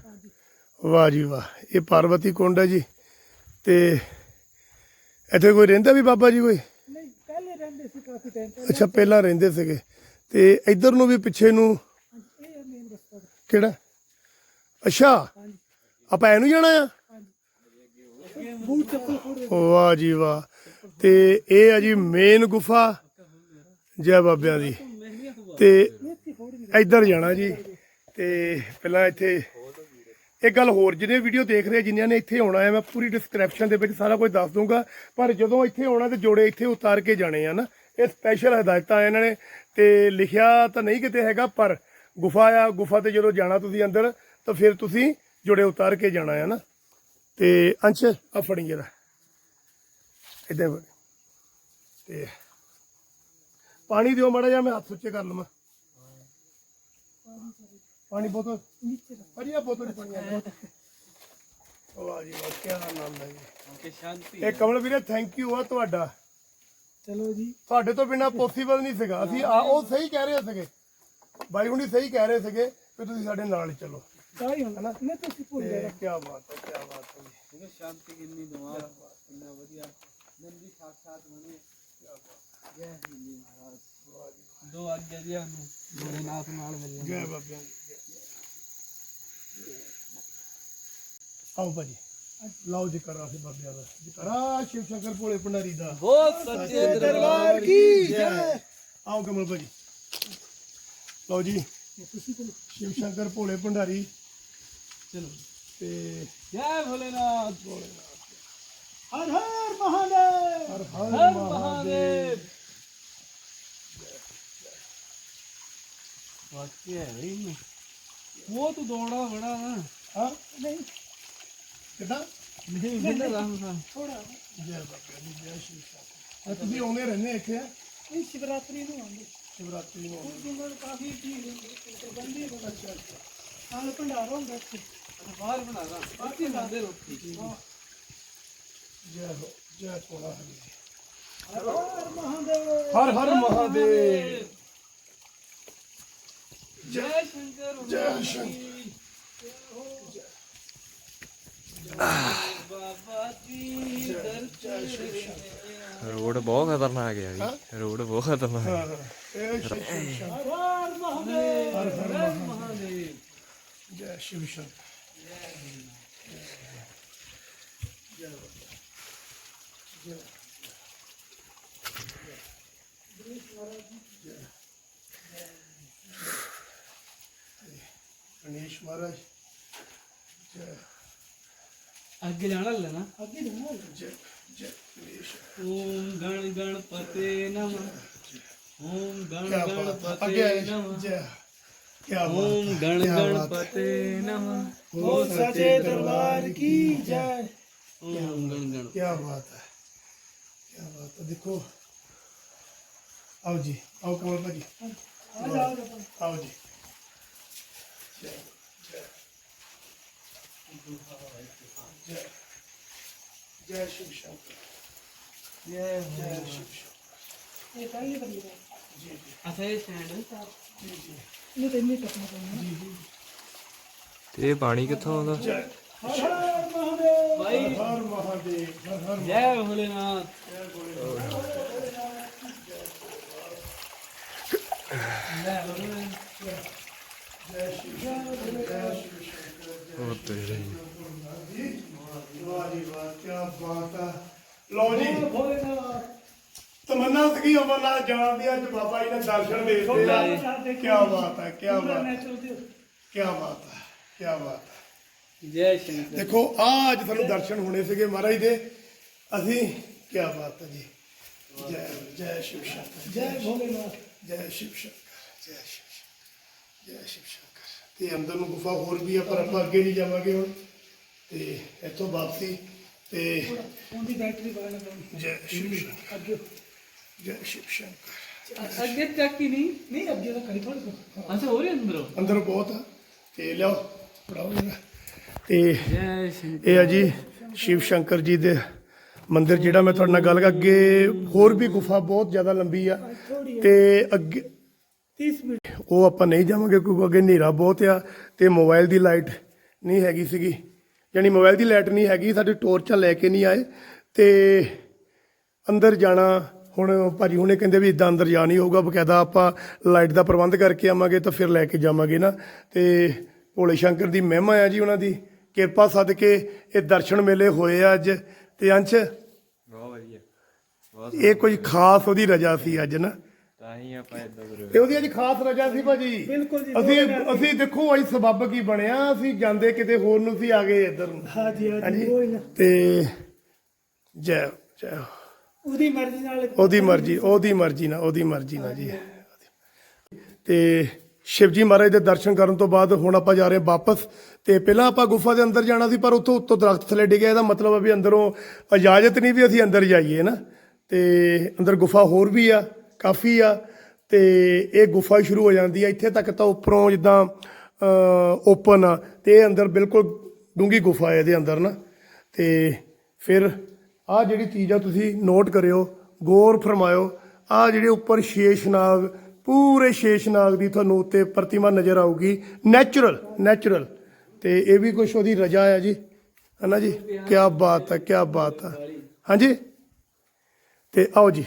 ਵਾਹ ਜੀ ਵਾਹ ਇਹ ਪਾਰਵਤੀ ਕੁੰਡ ਹੈ ਜੀ। ਤੇ ਇੱਥੇ ਕੋਈ ਰਹਿੰਦਾ ਵੀ ਬਾਬਾ ਜੀ ਕੋਈ? ਨਹੀਂ ਪਹਿਲੇ ਰਹਿੰਦੇ ਸੀ ਕਾਫੀ ਟਾਈਮ ਪਹਿਲੇ ਅੱਛਾ ਪਹਿਲਾਂ ਰਹਿੰਦੇ ਸੀਗੇ। ਤੇ ਇੱਧਰ ਨੂੰ ਵੀ ਪਿੱਛੇ ਨੂੰ ਇਹ ਹੈ ਮੇਨ ਰਸਤਾ। ਕਿਹੜਾ? ਅੱਛਾ ਆਪਾਂ ਐਨੂੰ ਜਾਣਾ ਆ? ਵਾਹ ਜੀ ਵਾਹ। ਤੇ ਇਹ ਆ ਜੀ ਮੇਨ ਗੁਫਾ ਜੈ ਬਾਬਿਆਂ ਦੀ। ਤੇ ਇੱਧਰ ਜਾਣਾ ਜੀ। ਤੇ ਪਹਿਲਾਂ ਇੱਥੇ ਇੱਕ ਗੱਲ ਹੋਰ ਜਿਹਨੇ ਵੀਡੀਓ ਦੇਖ ਰਹੇ ਜਿਨ੍ਹਾਂ ਨੇ ਇੱਥੇ ਆਉਣਾ ਹੈ, ਮੈਂ ਪੂਰੀ ਡਿਸਕ੍ਰਿਪਸ਼ਨ ਦੇ ਵਿੱਚ ਸਾਰਾ ਕੁਝ ਦੱਸ ਦੂੰਗਾ ਪਰ ਜਦੋਂ ਇੱਥੇ ਆਉਣਾ ਤੇ ਜੋੜੇ ਇੱਥੇ ਉਤਾਰ ਕੇ ਜਾਣੇ ਆ ਨਾ, ਇਹ ਸਪੈਸ਼ਲ ਹਦਾਇਤਾਂ ਇਹਨਾਂ ਨੇ। ਤੇ ਲਿਖਿਆ ਤਾਂ ਨਹੀਂ ਕਿਤੇ ਹੈਗਾ, ਪਰ ਗੁਫਾ ਆ, ਗੁਫਾ ਤੇ ਜਦੋਂ ਜਾਣਾ ਤੁਸੀਂ ਅੰਦਰ, ਤਾਂ ਫਿਰ ਤੁਸੀਂ ਜੋੜੇ ਉਤਾਰ ਕੇ ਜਾਣਾ ਹੈ ਨਾ। ਤੇ ਅੰਸ਼ ਆ ਫੜੀ ਜਰਾ। ਇਦਾਂ ਫੜੀ। ਤੇ ਪਾਣੀ ਦਿਓ ਮਾੜਾ ਜਿਹਾ, ਮੈਂ ਹੱਥ ਸੁੱਚੇ ਕਰ ਲਵਾਂ। ਪਾਣੀ ਬੋਤਲ। ਨੀਚੇ ਰੱਖ ਅਜੀ ਆ ਬੋਤਲ ਪਾਣੀ ਆ ਵਾਹ ਜੀ ਵਾਹ ਕੀ ਆਨੰਦ ਹੈ ਜੀ। ਕਿ ਸ਼ਾਂਤੀ। ਇਹ ਕਮਲ ਵੀਰੇ ਥੈਂਕ ਯੂ ਆ ਤੁਹਾਡਾ। ਚਲੋ ਜੀ। ਤੁਹਾਡੇ ਤੋਂ ਬਿਨਾ ਪੋਸੀਬਲ ਨਹੀਂ ਸੀਗਾ। ਅਸੀਂ ਆ ਉਹ ਸਹੀ ਕਹਿ ਰਹੇ ਸੀਗੇ। ਬਾਈ ਹੁਣੀ ਸਹੀ ਕਹਿ ਰਹੇ ਸੀਗੇ ਕਿ ਤੁਸੀਂ ਸਾਡੇ ਨਾਲ ਚੱਲੋ। ਕਾਹੀ ਹੋਣਾ ਮੈਂ ਤਾਂ ਭੁੱਲ ਤੇ ਗਿਆ ਕੀ ਬਾਤ ਹੈ ਕੀ ਬਾਤ ਹੈ ਜੀ। ਸ਼ਾਂਤੀ ਕਿੰਨੀ ਦਵਾ ਇੰਨਾ ਵਧੀਆ। ਨੰਦੀ ਸਾਖਾਤ ਬਣੇ। ਜੈ ਹਿੰਦੀ ਮਹਾਰਾਜ। ਦੋ ਆਗਿਆ ਜੀ ਨੂੰ ਨਾਲ ਜੈ ਬਾਬਿਆਂ ਦੀ ਜੈ। ਆਓ ਭਾਜੀ। ਲਓ ਜੀ ਕਰਾ ਸੇ ਬਾਬਿਆਂ ਦਾ। ਕਰਾ ਸ਼ਿਵ ਸ਼ੰਕਰ ਭੋਲੇ ਪੰਡਾਰੀ ਦਾ। ਬੋਲ ਸੱਚੇ ਦਰਬਾਰ ਕੀ ਜੈ। ਆਓ ਕਮਲ ਭਾਜੀ। ਲਓ ਜੀ ਸ਼ਿਵ ਸ਼ੰਕਰ ਭੋਲੇ ਭੰਡਾਰੀ। ਚਲੋ। ਤੇ ਜੈ ਭੋਲੇਨਾਥ। ਭੋਲੇਨਾਥ ਹਰ ਹਰ ਮਹਾਦੇਵ। ਹਰ ਹਰ ਮਹਾਦੇਵ। ਵਾਕਿਆ ਹੈ ਇਹ ਉਹ ਤਾਂ ਦੌੜਾ ਬੜਾ ਨਾ ਹਾਂ ਨਹੀਂ। ਕਿਦਾਂ? ਨਹੀਂ ਬਿੰਦਰ ਰਾਮ ਸਾਹਿਬ ਥੋੜਾ ਜੈ ਬਾਬਾ ਜੀ ਜੈ ਸ਼ਿਵ ਸ਼ੰਕਰ ਇਹ ਤੁਸੀਂ ਆਉਂਦੇ ਰਹਿੰਦੇ ਇੱਥੇ? ਹੈਂ? ਇਹ ਸ਼ਿਵਰਾਤਰੀ ਨੂੰ ਆਉਂਦੇ। ਸ਼ਿਵਰਾਤਰੀ ਨੂੰ ਆਉਂਦੇ। ਉਸ ਦਿਨ ਨਾਲ ਕਾਫੀ ਭੀੜ ਪ੍ਰਬੰਧੀ ਬਣਾ ਚੱਲਦਾ ਨਾਲ ਭੰਡਾਰਾ ਹੁੰਦਾ ਇੱਥੇ। ਬਾਹਰ ਬਣਾ ਰਾਂ ਬਾਕੀ ਮੰਦੇ ਰੋਟੀ। ਜੈ ਹੋ ਜੈ ਭੋਲਾ ਹਰੀ ਹਰ। ਹਰ ਮਹਾਦੇਵ। ਹਰ ਹਰ ਮਹਾਦੇਵ। ਜੈ ਸ਼ੰਕਰ ਜੈ ਸ਼ੰਕਰ ਰੋਡ ਬਹੁਤ ਖਤਰਨਾਕ ਹੈ ਜੀ ਰੋਡ ਬਹੁਤ ਖਤਰਨਾਕ ਹੈ ਹਰ ਮਹਾਦੇਵ ਹਰ ਮਹਾਦੇਵ। ਜੈ ਸ਼ਿਵ ਸ਼ੰਕਰ ਜੈ ਜੈ ਜੈ गणेश महाराज जय आगे जाना लेना अगे जाना जय जय गणेश ओम गण गणपते नमः ओम गण गणपते नमः ओम गण गणपते नमः ओ सचे दरबार की जय ओम गण गण क्या बात है क्या बात है देखो आओ जी आओ कमल जी आओ जी जय जय जय जय शिव शंकर ਜੈ जय शिव शंकर ਇਹ ਕਾਹਲੀ ਬਣੀ ਹੈ जी जी ਅੱਛਾ ਇਹ ਸਟੈਂਡ जी जी ਇਹਨੂੰ ਤੇ ਇੰਨੀ ਕੱਟਣਾ ਪੈਣਾ जी जी ਤੇ ਇਹ ਪਾਣੀ ਕਿੱਥੋਂ ਆਉਂਦਾ जय ਹਰ ਹਰ ਮਹਾਦੇਵ ਭਾਈ हर महादेव हर हर ਜੈ ਭੋਲੇਨਾਥ ਲੈ ਭੋਲੇਨਾਥ जय शिव ਲਓ ਜੀ। ਅਮਰਨਾਥ ਜਾਣ ਦੀ ਅੱਜ ਦਰਸ਼ਨ ਬਾਤ ਆ ਦੇਖੋ ਆ ਅੱਜ ਤੁਹਾਨੂੰ ਦਰਸ਼ਨ ਹੋਣੇ ਸੀਗੇ ਮਹਾਰਾਜ ਦੇ। ਅਸੀਂ ਕੀ ਬਾਤ ਆ ਜੀ। ਜੈ ਜੈ ਸ਼ਿਵ ਸ਼ੰਕਰ ਜੈ ਭੋਲੇਨਾਥ। ਜੈ ਸ਼ਿਵ ਸ਼ੰਕਰ ਜੈ ਸ਼ਿਵ ਜੈ ਸ਼ਿਵ ਤੇ ਅੰਦਰ ਨੂੰ ਗੁਫਾ ਹੋਰ ਵੀ ਆ ਪਰ ਆਪਾਂ ਅੱਗੇ ਨਹੀਂ ਜਾਵਾਂਗੇ ਹੁਣ। ਤੇ ਇੱਥੋਂ ਵਾਪਸੀ ਤੇ ਉਹਦੀ ਬੈਟਰੀ ਬਾਹਰ ਨਾ ਜੈ ਸ਼ਿਵ ਸ਼ੰਕਰ। ਅੱਗੇ। ਜੈ ਸ਼ਿਵ ਸ਼ੰਕਰ। ਅੱਗੇ ਚੱਕ ਹੀ ਨਹੀਂ। ਨਹੀਂ ਅੱਗੇ ਤਾਂ ਕਰੀ ਥੋੜੀ ਅੱਛਾ ਹੋ ਰਿਹਾ ਅੰਦਰੋਂ? ਅੰਦਰ ਬਹੁਤ ਆ। ਤੇ ਲਿਆਓ ਪੜਾਓ ਜਰਾ ਤੇ ਇਹ ਆ ਜੀ ਸ਼ਿਵ ਸ਼ੰਕਰ ਜੀ ਦੇ ਮੰਦਿਰ ਜਿਹੜਾ ਮੈਂ ਤੁਹਾਡੇ ਨਾਲ ਗੱਲ ਕਰ ਅੱਗੇ ਹੋਰ ਵੀ ਗੁਫਾ ਬਹੁਤ ਜ਼ਿਆਦਾ ਲੰਬੀ ਆ। ਤੇ ਅੱਗੇ 30 ਮਿੰਟ। ਉਹ ਆਪਾਂ ਨਹੀਂ ਜਾਵਾਂਗੇ ਕਿਉਂਕਿ ਅੱਗੇ ਹਨੇਰਾ ਬਹੁਤ ਆ ਤੇ ਮੋਬਾਈਲ ਦੀ ਲਾਈਟ ਨਹੀਂ ਹੈਗੀ ਸੀਗੀ। ਯਾਨੀ ਮੋਬਾਈਲ ਦੀ ਲਾਈਟ ਨਹੀਂ ਹੈਗੀ ਸਾਡੇ ਟੋਰਚਾਂ ਲੈ ਕੇ ਨਹੀਂ ਆਏ ਤੇ ਅੰਦਰ ਜਾਣਾ ਹੁਣ ਭਾਜੀ ਹੁਣੇ ਕਹਿੰਦੇ ਵੀ ਇਦਾਂ ਅੰਦਰ ਜਾ ਨਹੀਂ ਹੋਊਗਾ ਬਕਾਇਦਾ ਆਪਾਂ ਲਾਈਟ ਦਾ ਪ੍ਰਬੰਧ ਕਰਕੇ ਆਵਾਂਗੇ ਤਾਂ ਫਿਰ ਲੈ ਕੇ ਜਾਵਾਂਗੇ ਨਾ। ਤੇ ਭੋਲੇ ਸ਼ੰਕਰ ਦੀ ਮਹਿਮਾ ਆ ਜੀ ਉਹਨਾਂ ਦੀ ਕਿਰਪਾ ਸਦਕੇ ਇਹ ਦਰਸ਼ਨ ਮੇਲੇ ਹੋਏ ਆ ਅੱਜ ਤੇ ਅੰਸ਼ ਬਹੁਤ ਵਧੀਆ। ਇਹ ਕੋਈ ਖਾਸ ਉਹਦੀ ਰਜਾ ਸੀ ਅੱਜ ਨਾ। ਤਾਂ ਹੀ ਆਪਾਂ ਇਦਾਂ ਤੇ ਉਹਦੀ ਅੱਜ ਖਾਸ ਰਜਾ ਸੀ ਭਾਜੀ। ਬਿਲਕੁਲ ਜੀ, ਅਸੀਂ ਅਸੀਂ ਦੇਖੋ ਅੱਜ ਸਬੱਬ ਕੀ ਬਣਿਆ ਅਸੀਂ ਜਾਂਦੇ ਕਿਤੇ ਹੋਰ ਨੂੰ ਸੀ ਆ ਗਏ ਇੱਧਰ ਨੂੰ। ਹਾਂਜੀ ਹਾਂਜੀ ਨਾ। ਤੇ ਜੈ ਜੈ। ਉਹਦੀ ਮਰਜ਼ੀ ਨਾਲ ਉਹਦੀ ਮਰਜ਼ੀ ਉਹਦੀ ਮਰਜ਼ੀ ਨਾਲ ਉਹਦੀ ਮਰਜ਼ੀ ਨਾਲ ਜੀ। ਤੇ ਸ਼ਿਵਜੀ ਮਹਾਰਾਜ ਦੇ ਦਰਸ਼ਨ ਕਰਨ ਤੋਂ ਬਾਅਦ ਹੁਣ ਆਪਾਂ ਜਾ ਰਹੇ ਹਾਂ ਵਾਪਸ। ਤੇ ਪਹਿਲਾਂ ਆਪਾਂ ਗੁਫਾ ਦੇ ਅੰਦਰ ਜਾਣਾ ਸੀ ਪਰ ਉੱਥੋਂ ਉੱਤੋਂ ਦਰਖਤ ਥੱਲੇ ਡਿੱਗਿਆ ਇਹਦਾ ਮਤਲਬ ਹੈ ਵੀ ਅੰਦਰੋਂ ਇਜਾਜ਼ਤ ਨਹੀਂ ਵੀ ਅਸੀਂ ਅੰਦਰ ਜਾਈਏ ਨਾ? ਤੇ ਅੰਦਰ ਗੁਫਾ ਹੋਰ ਵੀ ਆ। ਕਾਫੀ ਆ ਤੇ ਇਹ ਗੁਫਾ ਸ਼ੁਰੂ ਹੋ ਜਾਂਦੀ ਆ। ਇੱਥੇ ਤੱਕ ਤਾਂ ਉੱਪਰੋਂ ਜਿੱਦਾਂ ਓਪਨ ਆ ਤੇ ਇਹ ਅੰਦਰ ਬਿਲਕੁਲ ਡੂੰਗੀ ਗੁਫਾ ਹੈ ਇਹਦੇ ਅੰਦਰ ਨਾ। ਤੇ ਫਿਰ ਆਹ ਜਿਹੜੀ ਚੀਜ਼ ਆ ਤੁਸੀਂ ਨੋਟ ਕਰਿਓ, ਗੌਰ ਫਰਮਾਇਓ, ਆਹ ਜਿਹੜੇ ਉੱਪਰ ਸ਼ੇਸ਼ਨਾਗ ਪੂਰੇ ਸ਼ੇਸ਼ਨਾਗ ਦੀ ਤੁਹਾਨੂੰ ਉੱਤੇ ਪ੍ਰਤਿਮਾ ਨਜ਼ਰ ਆਊਗੀ ਨੈਚੁਰਲ ਨੈਚੁਰਲ ਤੇ ਇਹ ਵੀ ਕੁਛ ਉਹਦੀ ਰਜਾ ਆ ਜੀ। ਹਨਾ ਜੀ? ਕੀ ਬਾਤ ਹੈ ਕੀ ਬਾਤ ਹੈ ਹਾਂਜੀ? ਤੇ ਆਓ ਜੀ।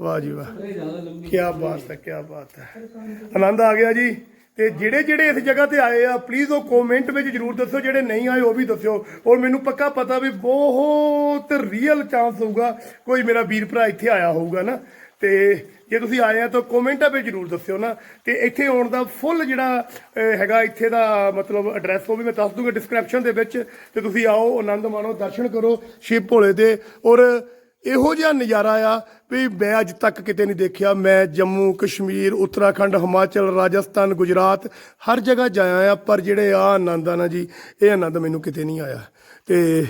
ਵਾਹ ਜੀ ਵਾਹ। ਕੀ ਬਾਤ ਹੈ ਕੀ ਬਾਤ ਹੈ। ਆਨੰਦ ਆ ਗਿਆ ਜੀ। ਤੇ ਜਿਹੜੇ ਜਿਹੜੇ ਇਸ ਜਗ੍ਹਾ ਤੇ ਆਏ ਆ ਪਲੀਜ਼ ਉਹ ਕਮੈਂਟ ਵਿੱਚ ਜਰੂਰ ਦੱਸੋ ਜਿਹੜੇ ਨਹੀਂ ਆਏ ਉਹ ਵੀ ਦੱਸਿਓ। ਔਰ ਮੈਨੂੰ ਪੱਕਾ ਪਤਾ ਵੀ ਬਹੁਤ ਰੀਅਲ ਚਾਂਸ ਹੋਊਗਾ ਕੋਈ ਮੇਰਾ ਵੀਰ ਭਰਾ ਇੱਥੇ ਆਇਆ ਹੋਊਗਾ ਨਾ। ਤੇ ਜੇ ਤੁਸੀਂ ਆਏ ਆ ਤਾਂ ਕਮੈਂਟਾਂ ਵਿੱਚ ਜਰੂਰ ਦੱਸਿਓ ਨਾ। ਤੇ ਇੱਥੇ ਆਉਣ ਦਾ ਫੁੱਲ ਜਿਹੜਾ ਹੈਗਾ ਇੱਥੇ ਦਾ ਮਤਲਬ ਐਡਰੈਸ ਉਹ ਵੀ ਮੈਂ ਦੱਸ ਦੂੰਗਾ ਡਿਸਕ੍ਰਿਪਸ਼ਨ ਦੇ ਵਿੱਚ। ਤੇ ਤੁਸੀਂ ਆਓ ਆਨੰਦ ਮਾਣੋ ਦਰਸ਼ਨ ਕਰੋ ਸ਼ਿਵ ਭੋਲੇ ਦੇ। ਔਰ ਇਹੋ ਜਿਹਾ ਨਜ਼ਾਰਾ ਆ ਵੀ ਮੈਂ ਅੱਜ ਤੱਕ ਕਿਤੇ ਨਹੀਂ ਦੇਖਿਆ। ਮੈਂ ਜੰਮੂ, ਕਸ਼ਮੀਰ, ਉੱਤਰਾਖੰਡ, ਹਿਮਾਚਲ, ਰਾਜਸਥਾਨ, ਗੁਜਰਾਤ ਹਰ ਜਗ੍ਹਾ ਜਾਇਆ ਆ, ਪਰ ਜਿਹੜੇ ਆ ਆਨੰਦ ਆ ਨਾ ਜੀ, ਇਹ ਆਨੰਦ ਮੈਨੂੰ ਕਿਤੇ ਨਹੀਂ ਆਇਆ। ਤੇ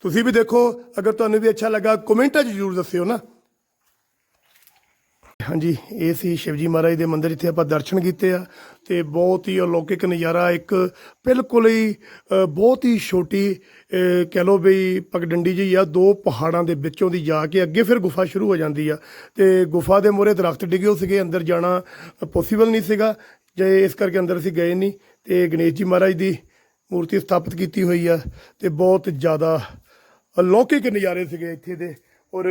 ਤੁਸੀਂ ਵੀ ਦੇਖੋ, ਅਗਰ ਤੁਹਾਨੂੰ ਵੀ ਅੱਛਾ ਲੱਗਾ, ਕਮੈਂਟਾਂ 'ਚ ਜ਼ਰੂਰ ਦੱਸਿਓ ਨਾ। ਹਾਂਜੀ, ਇਹ ਸੀ ਸ਼ਿਵਜੀ ਮਹਾਰਾਜ ਦੇ ਮੰਦਿਰ ਜਿੱਥੇ ਆਪਾਂ ਦਰਸ਼ਨ ਕੀਤੇ ਆ ਤੇ ਬਹੁਤ ਹੀ ਅਲੌਕਿਕ ਨਜ਼ਾਰਾ, ਇੱਕ ਬਿਲਕੁਲ ਹੀ ਬਹੁਤ ਹੀ ਛੋਟੀ ਕਹਿ ਲੋ ਬਈ ਪਗਡੰਡੀ ਜਿਹੀ ਆ, ਦੋ ਪਹਾੜਾਂ ਦੇ ਵਿੱਚੋਂ ਦੀ ਜਾ ਕੇ ਅੱਗੇ ਫਿਰ ਗੁਫਾ ਸ਼ੁਰੂ ਹੋ ਜਾਂਦੀ ਆ ਤੇ ਗੁਫਾ ਦੇ ਮੂਹਰੇ ਦਰਖਤ ਡਿੱਗੇ ਹੋਏ ਸੀਗੇ, ਅੰਦਰ ਜਾਣਾ ਪੋਸੀਬਲ ਨਹੀਂ ਸੀਗਾ, ਜੇ ਇਸ ਕਰਕੇ ਅੰਦਰ ਅਸੀਂ ਗਏ ਨਹੀਂ ਤੇ ਗਣੇਸ਼ ਜੀ ਮਹਾਰਾਜ ਦੀ ਮੂਰਤੀ ਸਥਾਪਿਤ ਕੀਤੀ ਹੋਈ ਆ ਤੇ ਬਹੁਤ ਜ਼ਿਆਦਾ ਅਲੌਕਿਕ ਨਜ਼ਾਰੇ ਸੀਗੇ ਇੱਥੇ ਦੇ ਔਰ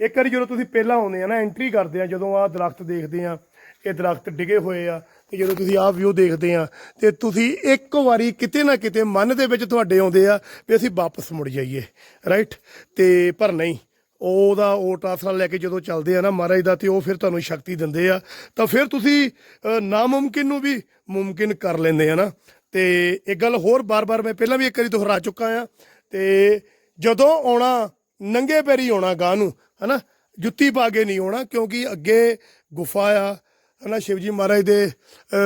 ਇੱਕ ਵਾਰੀ ਜਦੋਂ ਤੁਸੀਂ ਪਹਿਲਾਂ ਆਉਂਦੇ ਆ ਨਾ ਐਂਟਰੀ ਕਰਦੇ ਆ, ਜਦੋਂ ਆ ਦਰਖਤ ਦੇਖਦੇ ਆ, ਇਹ ਦਰਖਤ ਡਿਗੇ ਹੋਏ ਆ, ਤੇ ਜਦੋਂ ਤੁਸੀਂ ਆਹ ਵਿਊ ਦੇਖਦੇ ਆ, ਤੇ ਤੁਸੀਂ ਇੱਕ ਵਾਰੀ ਕਿਤੇ ਨਾ ਕਿਤੇ ਮਨ ਦੇ ਵਿੱਚ ਤੁਹਾਡੇ ਆਉਂਦੇ ਆ ਵੀ ਅਸੀਂ ਵਾਪਸ ਮੁੜ ਜਾਈਏ ਰਾਈਟ ਤੇ ਪਰ ਨਹੀਂ, ਉਹਦਾ ਓਟ ਆਸਰਾ ਲੈ ਕੇ ਜਦੋਂ ਚੱਲਦੇ ਆ ਨਾ ਮਹਾਰਾਜ ਦਾ, ਤੇ ਉਹ ਫਿਰ ਤੁਹਾਨੂੰ ਸ਼ਕਤੀ ਦਿੰਦੇ ਆ, ਤਾਂ ਫਿਰ ਤੁਸੀਂ ਨਾਮੁਮਕਿਨ ਨੂੰ ਵੀ ਮੁਮਕਿਨ ਕਰ ਲੈਂਦੇ ਆ ਨਾ। ਤੇ ਇੱਕ ਗੱਲ ਹੋਰ ਬਾਰ-ਬਾਰ ਮੈਂ ਪਹਿਲਾਂ ਵੀ ਇੱਕ ਵਾਰੀ ਦੁਹਰਾ ਚੁੱਕਾ ਆ, ਤੇ ਜਦੋਂ ਆਉਣਾ, ਨੰਗੇ ਪੈਰੀ ਆਉਣਾ ਗਾਂ ਨੂੰ ਹਨਾ? ਜੁੱਤੀ ਪਾ ਕੇ ਨਹੀਂ ਆਉਣਾ ਕਿਉਂਕਿ ਅੱਗੇ ਗੁਫਾ ਆ। ਹਨਾ ਸ਼ਿਵਜੀ ਮਹਾਰਾਜ ਦੇ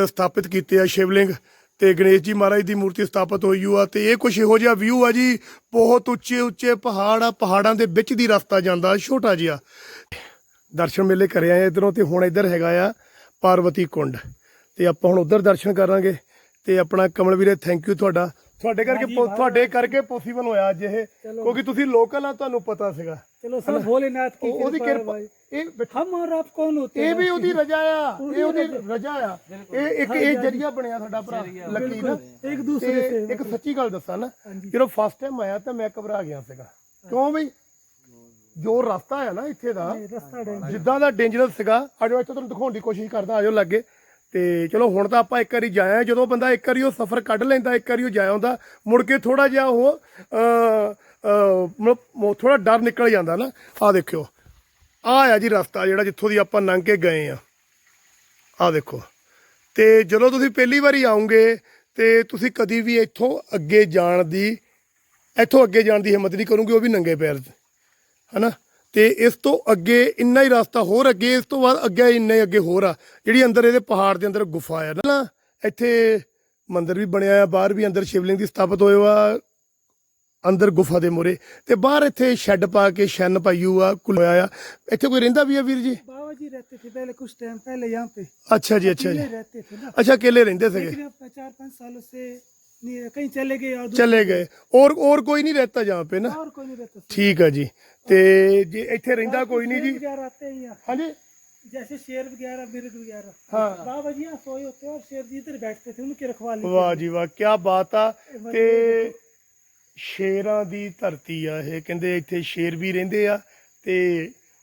ਸਥਾਪਿਤ ਕੀਤੇ ਆ ਸ਼ਿਵਲਿੰਗ ਤੇ ਗਣੇਸ਼ ਜੀ ਮਹਾਰਾਜ ਦੀ ਮੂਰਤੀ ਸਥਾਪਿਤ ਹੋਈ ਆ ਤੇ ਇਹ ਕੁਝ ਇਹੋ ਜਿਹਾ ਵਿਊ ਆ ਜੀ ਬਹੁਤ ਉੱਚੇ ਉੱਚੇ ਪਹਾੜ ਆ ਪਹਾੜਾਂ ਦੇ ਵਿੱਚ ਦੀ ਰਸਤਾ ਜਾਂਦਾ ਛੋਟਾ ਜਿਹਾ। ਦਰਸ਼ਨ ਮੇਲੇ ਕਰਿਆ ਆਏ ਇਧਰੋਂ ਤੇ ਹੁਣ ਇੱਧਰ ਹੈਗਾ ਆ ਪਾਰਵਤੀ ਕੁੰਡ। ਤੇ ਆਪਾਂ ਹੁਣ ਉਧਰ ਦਰਸ਼ਨ ਕਰਾਂਗੇ ਤੇ ਆਪਣਾ ਕਮਲ ਵੀਰੇ ਥੈਂਕ ਯੂ ਤੁਹਾਡਾ। ਤੁਹਾਡੇ ਕਰਕੇ ਤੁਹਾਡੇ ਕਰਕੇ ਪੋਸੀਬਲ ਹੋਇਆ ਅੱਜ ਇਹ ਕਿਉਂਕਿ ਤੁਸੀਂ ਲੋਕਲ ਆ ਤੁਹਾਨੂੰ ਪਤਾ ਸੀਗਾ। चलो सब भोलेनाथ की ਉਹ- ਉਹਦੀ कृपा है ਕਿਰਪਾ भाई। ਇਹ ਵੇਖੋ, हम और आप कौन होते ਇਹ हैं ਵੀ ਉਹਦੀ ਰਜਾ ਆ ਇਹ ਉਹਦੀ ਰਜਾ ਆ ਇਹ ਇੱਕ ਇਹ ਜਰੀਆ ਬਣਿਆ ਸਾਡਾ ਭਰਾ ਲੱਕੀ ਨਾ एक दूसरे से ਤੇ ਇੱਕ ਸੱਚੀ ਗੱਲ ਦੱਸਾਂ ਨਾ ਜਦੋਂ ਫਸਟ ਟਾਈਮ ਆਇਆ ਤਾਂ ਮੈਂ ਘਬਰਾ ਗਿਆ ਸੀਗਾ ਕਿਉਂ ਬਈ ਜੋ ਰਸਤਾ ਹੈ ਨਾ ਇੱਥੇ ਦਾ रास्ता डैम ਜਿੱਦਾਂ ਦਾ ਡੇਂਜਰਸ ਸੀਗਾ ਆਜੋ ਇੱਥੇ ਤੁਹਾਨੂੰ ਦਿਖਾਉਣ ਦੀ ਕੋਸ਼ਿਸ਼ ਕਰਦਾ ਆਜੋ ਲੱਗੇ ਤੇ ਚਲੋ ਹੁਣ ਤਾਂ ਆਪਾਂ ਇੱਕ ਵਾਰੀ ਜਾਇਆ ਜਦੋਂ ਬੰਦਾ ਇੱਕ ਵਾਰੀ ਉਹ ਸਫ਼ਰ ਕੱਢ ਲੈਂਦਾ ਇੱਕ ਵਾਰੀ ਉਹ ਜਾਇਆ ਹੁੰਦਾ ਮੁੜ ਕੇ ਥੋੜਾ ਜਿਹਾ ਉਹ ਮਤਲਬ ਥੋੜਾ ਡਰ ਨਿਕਲ ਜਾਂਦਾ ਨਾ। ਆ ਦੇਖਿਓ। ਆ ਆ ਜੀ ਰਸਤਾ ਜਿਹੜਾ ਜਿੱਥੋਂ ਦੀ ਆਪਾਂ ਲੰਘ ਕੇ ਗਏ ਆ। ਆ ਦੇਖੋ। ਤੇ ਜਦੋਂ ਤੁਸੀਂ ਪਹਿਲੀ ਵਾਰੀ ਆਉਂਗੇ ਤੇ ਤੁਸੀਂ ਕਦੀ ਵੀ ਇੱਥੋਂ ਅੱਗੇ ਜਾਣ ਦੀ, ਇੱਥੋਂ ਅੱਗੇ ਜਾਣ ਦੀ ਹਿੰਮਤ ਨਹੀਂ ਕਰੋਗੇ, ਉਹ ਵੀ ਨੰਗੇ ਪੈਰ ਤੇ। ਹਨਾ? ਤੇ ਇਸ ਤੋਂ ਅੱਗੇ ਇੰਨਾ ਹੀ ਰਸਤਾ ਹੋਰ ਅੱਗੇ, ਇਸ ਤੋਂ ਬਾਅਦ ਅੱਗੇ ਇੰਨਾ ਹੀ ਅੱਗੇ ਹੋਰ ਆ। ਜਿਹੜੀ ਅੰਦਰ ਇਹਦੇ ਪਹਾੜ ਦੇ ਅੰਦਰ ਗੁਫਾ ਆ ਨਾ। ਇੱਥੇ ਮੰਦਿਰ ਵੀ ਬਣਿਆ ਆ, ਬਾਹਰ ਵੀ ਅੰਦਰ ਸ਼ਿਵਲਿੰਗ ਦੀ ਸਥਾਪਿਤ ਹੋਏ ਆ। ਅੰਦਰ ਗੁਫਾ ਦੇ ਮੂਹਰੇ ਤੇ ਬਾਹਰ ਇੱਥੇ ਸ਼ੈੱਡ ਪਾ ਕੇ ਸ਼ਨ ਪਾਈਓ ਆ ਕੁਲ ਹੋਇਆ ਆ ਇੱਥੇ ਕੋਈ ਰਹਿੰਦਾ ਵੀ ਆ ਵੀਰ ਜੀ बाबा जी रहते थे पहले कुछ टाइम पहले यहाँ पे ਅੱਛਾ ਜੀ ਅੱਛਾ ਜੀ अकेले रहते थे ना ਅੱਛਾ ਅਕੇਲੇ ਰਹਿੰਦੇ ਸੀਗੇ लेकिन अब चार पाँच सालों से नहीं- कहीं चले गए और ਚਲੇ ਗਏ और और कोई नहीं रहता जहाँ पे ना और कोई नहीं रहता ਠੀਕ ਆ ਜੀ ਤੇ ਜੇ ਇੱਥੇ ਰਹਿੰਦਾ ਕੋਈ ਨਹੀਂ ਜੀ वगैरह आते हैं यहाँ ਹਾਂਜੀ जैसे शेर वगैरह मिर्ग वगैरह हाँ। बाबा जी यहाँ सोए होते हैं और शेर जी इधर बैठते थे उनकी रखवाली ਵਾਹ ਜੀ ਵਾਹ ਕੀ ਬਾਤ ਆ ਤੇ ਸ਼ੇਰਾਂ ਦੀ ਧਰਤੀ ਆ ਇਹ। ਕਹਿੰਦੇ ਇੱਥੇ ਸ਼ੇਰ ਵੀ ਰਹਿੰਦੇ ਆ ਤੇ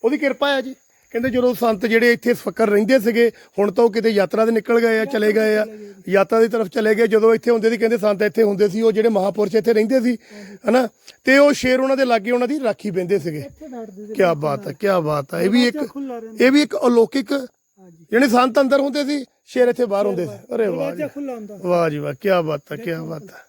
ਉਹਦੀ ਕਿਰਪਾ ਆ ਜੀ। ਕਹਿੰਦੇ ਜਦੋਂ ਸੰਤ ਜਿਹੜੇ ਇੱਥੇ ਫਕਰ ਰਹਿੰਦੇ ਸੀਗੇ ਹੁਣ ਤਾਂ ਉਹ ਕਿਤੇ ਯਾਤਰਾ ਤੇ ਨਿਕਲ ਗਏ ਆ ਚਲੇ ਗਏ ਆ। ਯਾਤਰਾ ਦੀ ਤਰਫ ਚਲੇ ਗਏ ਜਦੋਂ ਇੱਥੇ ਹੁੰਦੇ ਸੀ ਕਹਿੰਦੇ ਸੰਤ ਇੱਥੇ ਹੁੰਦੇ ਸੀ ਉਹ ਜਿਹੜੇ ਮਹਾਪੁਰਸ਼ ਇੱਥੇ ਰਹਿੰਦੇ ਸੀ ਹਨਾ? ਤੇ ਉਹ ਸ਼ੇਰ ਉਹਨਾਂ ਦੇ ਲਾਗੇ ਉਹਨਾਂ ਦੀ ਰਾਖੀ ਬੈੰਦੇ ਸੀਗੇ। ਕੀ ਬਾਤ ਹੈ ਕੀ ਬਾਤ ਹੈ ਇਹ ਵੀ ਇੱਕ ਇਹ ਵੀ ਇੱਕ ਅਲੌਕਿਕ ਜਿਹੜੇ ਸੰਤ ਅੰਦਰ ਹੁੰਦੇ ਸੀ ਸ਼ੇਰ ਇੱਥੇ ਬਾਹਰ ਹੁੰਦੇ ਸੀ। ਅਰੇ ਵਾਹ ਵਾਹ ਜੀ ਵਾਹ ਕੀ ਬਾਤ ਹੈ ਕੀ ਬਾਤ ਹੈ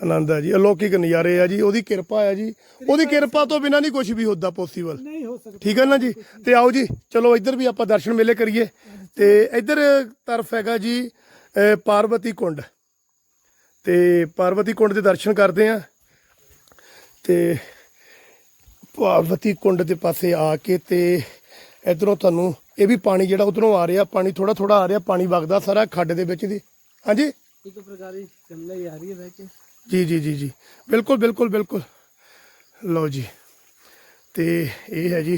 ਆਨੰਦ ਆ ਜੀ ਅਲੌਕਿਕ ਨਜ਼ਾਰੇ ਆ ਜੀ ਉਹਦੀ ਕਿਰਪਾ ਆ ਜੀ। ਉਹਦੀ ਕਿਰਪਾ ਤੋਂ ਬਿਨਾ ਨਹੀਂ ਕੁਝ ਵੀ ਹੁੰਦਾ ਪੋਸੀਬਲ ਨਹੀਂ ਹੋ ਸਕਦਾ। ਠੀਕ ਹੈ ਨਾ ਜੀ? ਤੇ ਆਓ ਜੀ ਚਲੋ ਇੱਧਰ ਵੀ ਆਪਾਂ ਦਰਸ਼ਨ ਮੇਲੇ ਕਰੀਏ। ਤੇ ਇੱਧਰ ਤਰਫ ਹੈਗਾ ਜੀ ਪਾਰਵਤੀ ਕੁੰਡ। ਤੇ ਪਾਰਵਤੀ ਕੁੰਡ ਦੇ ਦਰਸ਼ਨ ਕਰਦੇ ਆ। ਤੇ ਪਾਰਵਤੀ ਕੁੰਡ ਦੇ ਪਾਸੇ ਆ ਕੇ ਤੇ ਇਧਰੋਂ ਤੁਹਾਨੂੰ ਇਹ ਵੀ ਪਾਣੀ ਜਿਹੜਾ ਉਧਰੋਂ ਆ ਰਿਹਾ ਪਾਣੀ ਥੋੜਾ ਥੋੜਾ ਆ ਰਿਹਾ ਪਾਣੀ ਵਗਦਾ ਸਾਰਾ ਖੱਡ ਦੇ ਵਿੱਚ ਦੀ। ਹਾਂਜੀ? ਇੱਕ ਪ੍ਰਕਾਰ ਦੀ ਹੀ ਆ ਰਹੀ ਹੈ ਵਿੱਚ। ਜੀ ਜੀ ਜੀ ਜੀ। ਬਿਲਕੁਲ ਬਿਲਕੁਲ ਬਿਲਕੁਲ। ਲਓ ਜੀ। ਤੇ ਇਹ ਹੈ ਜੀ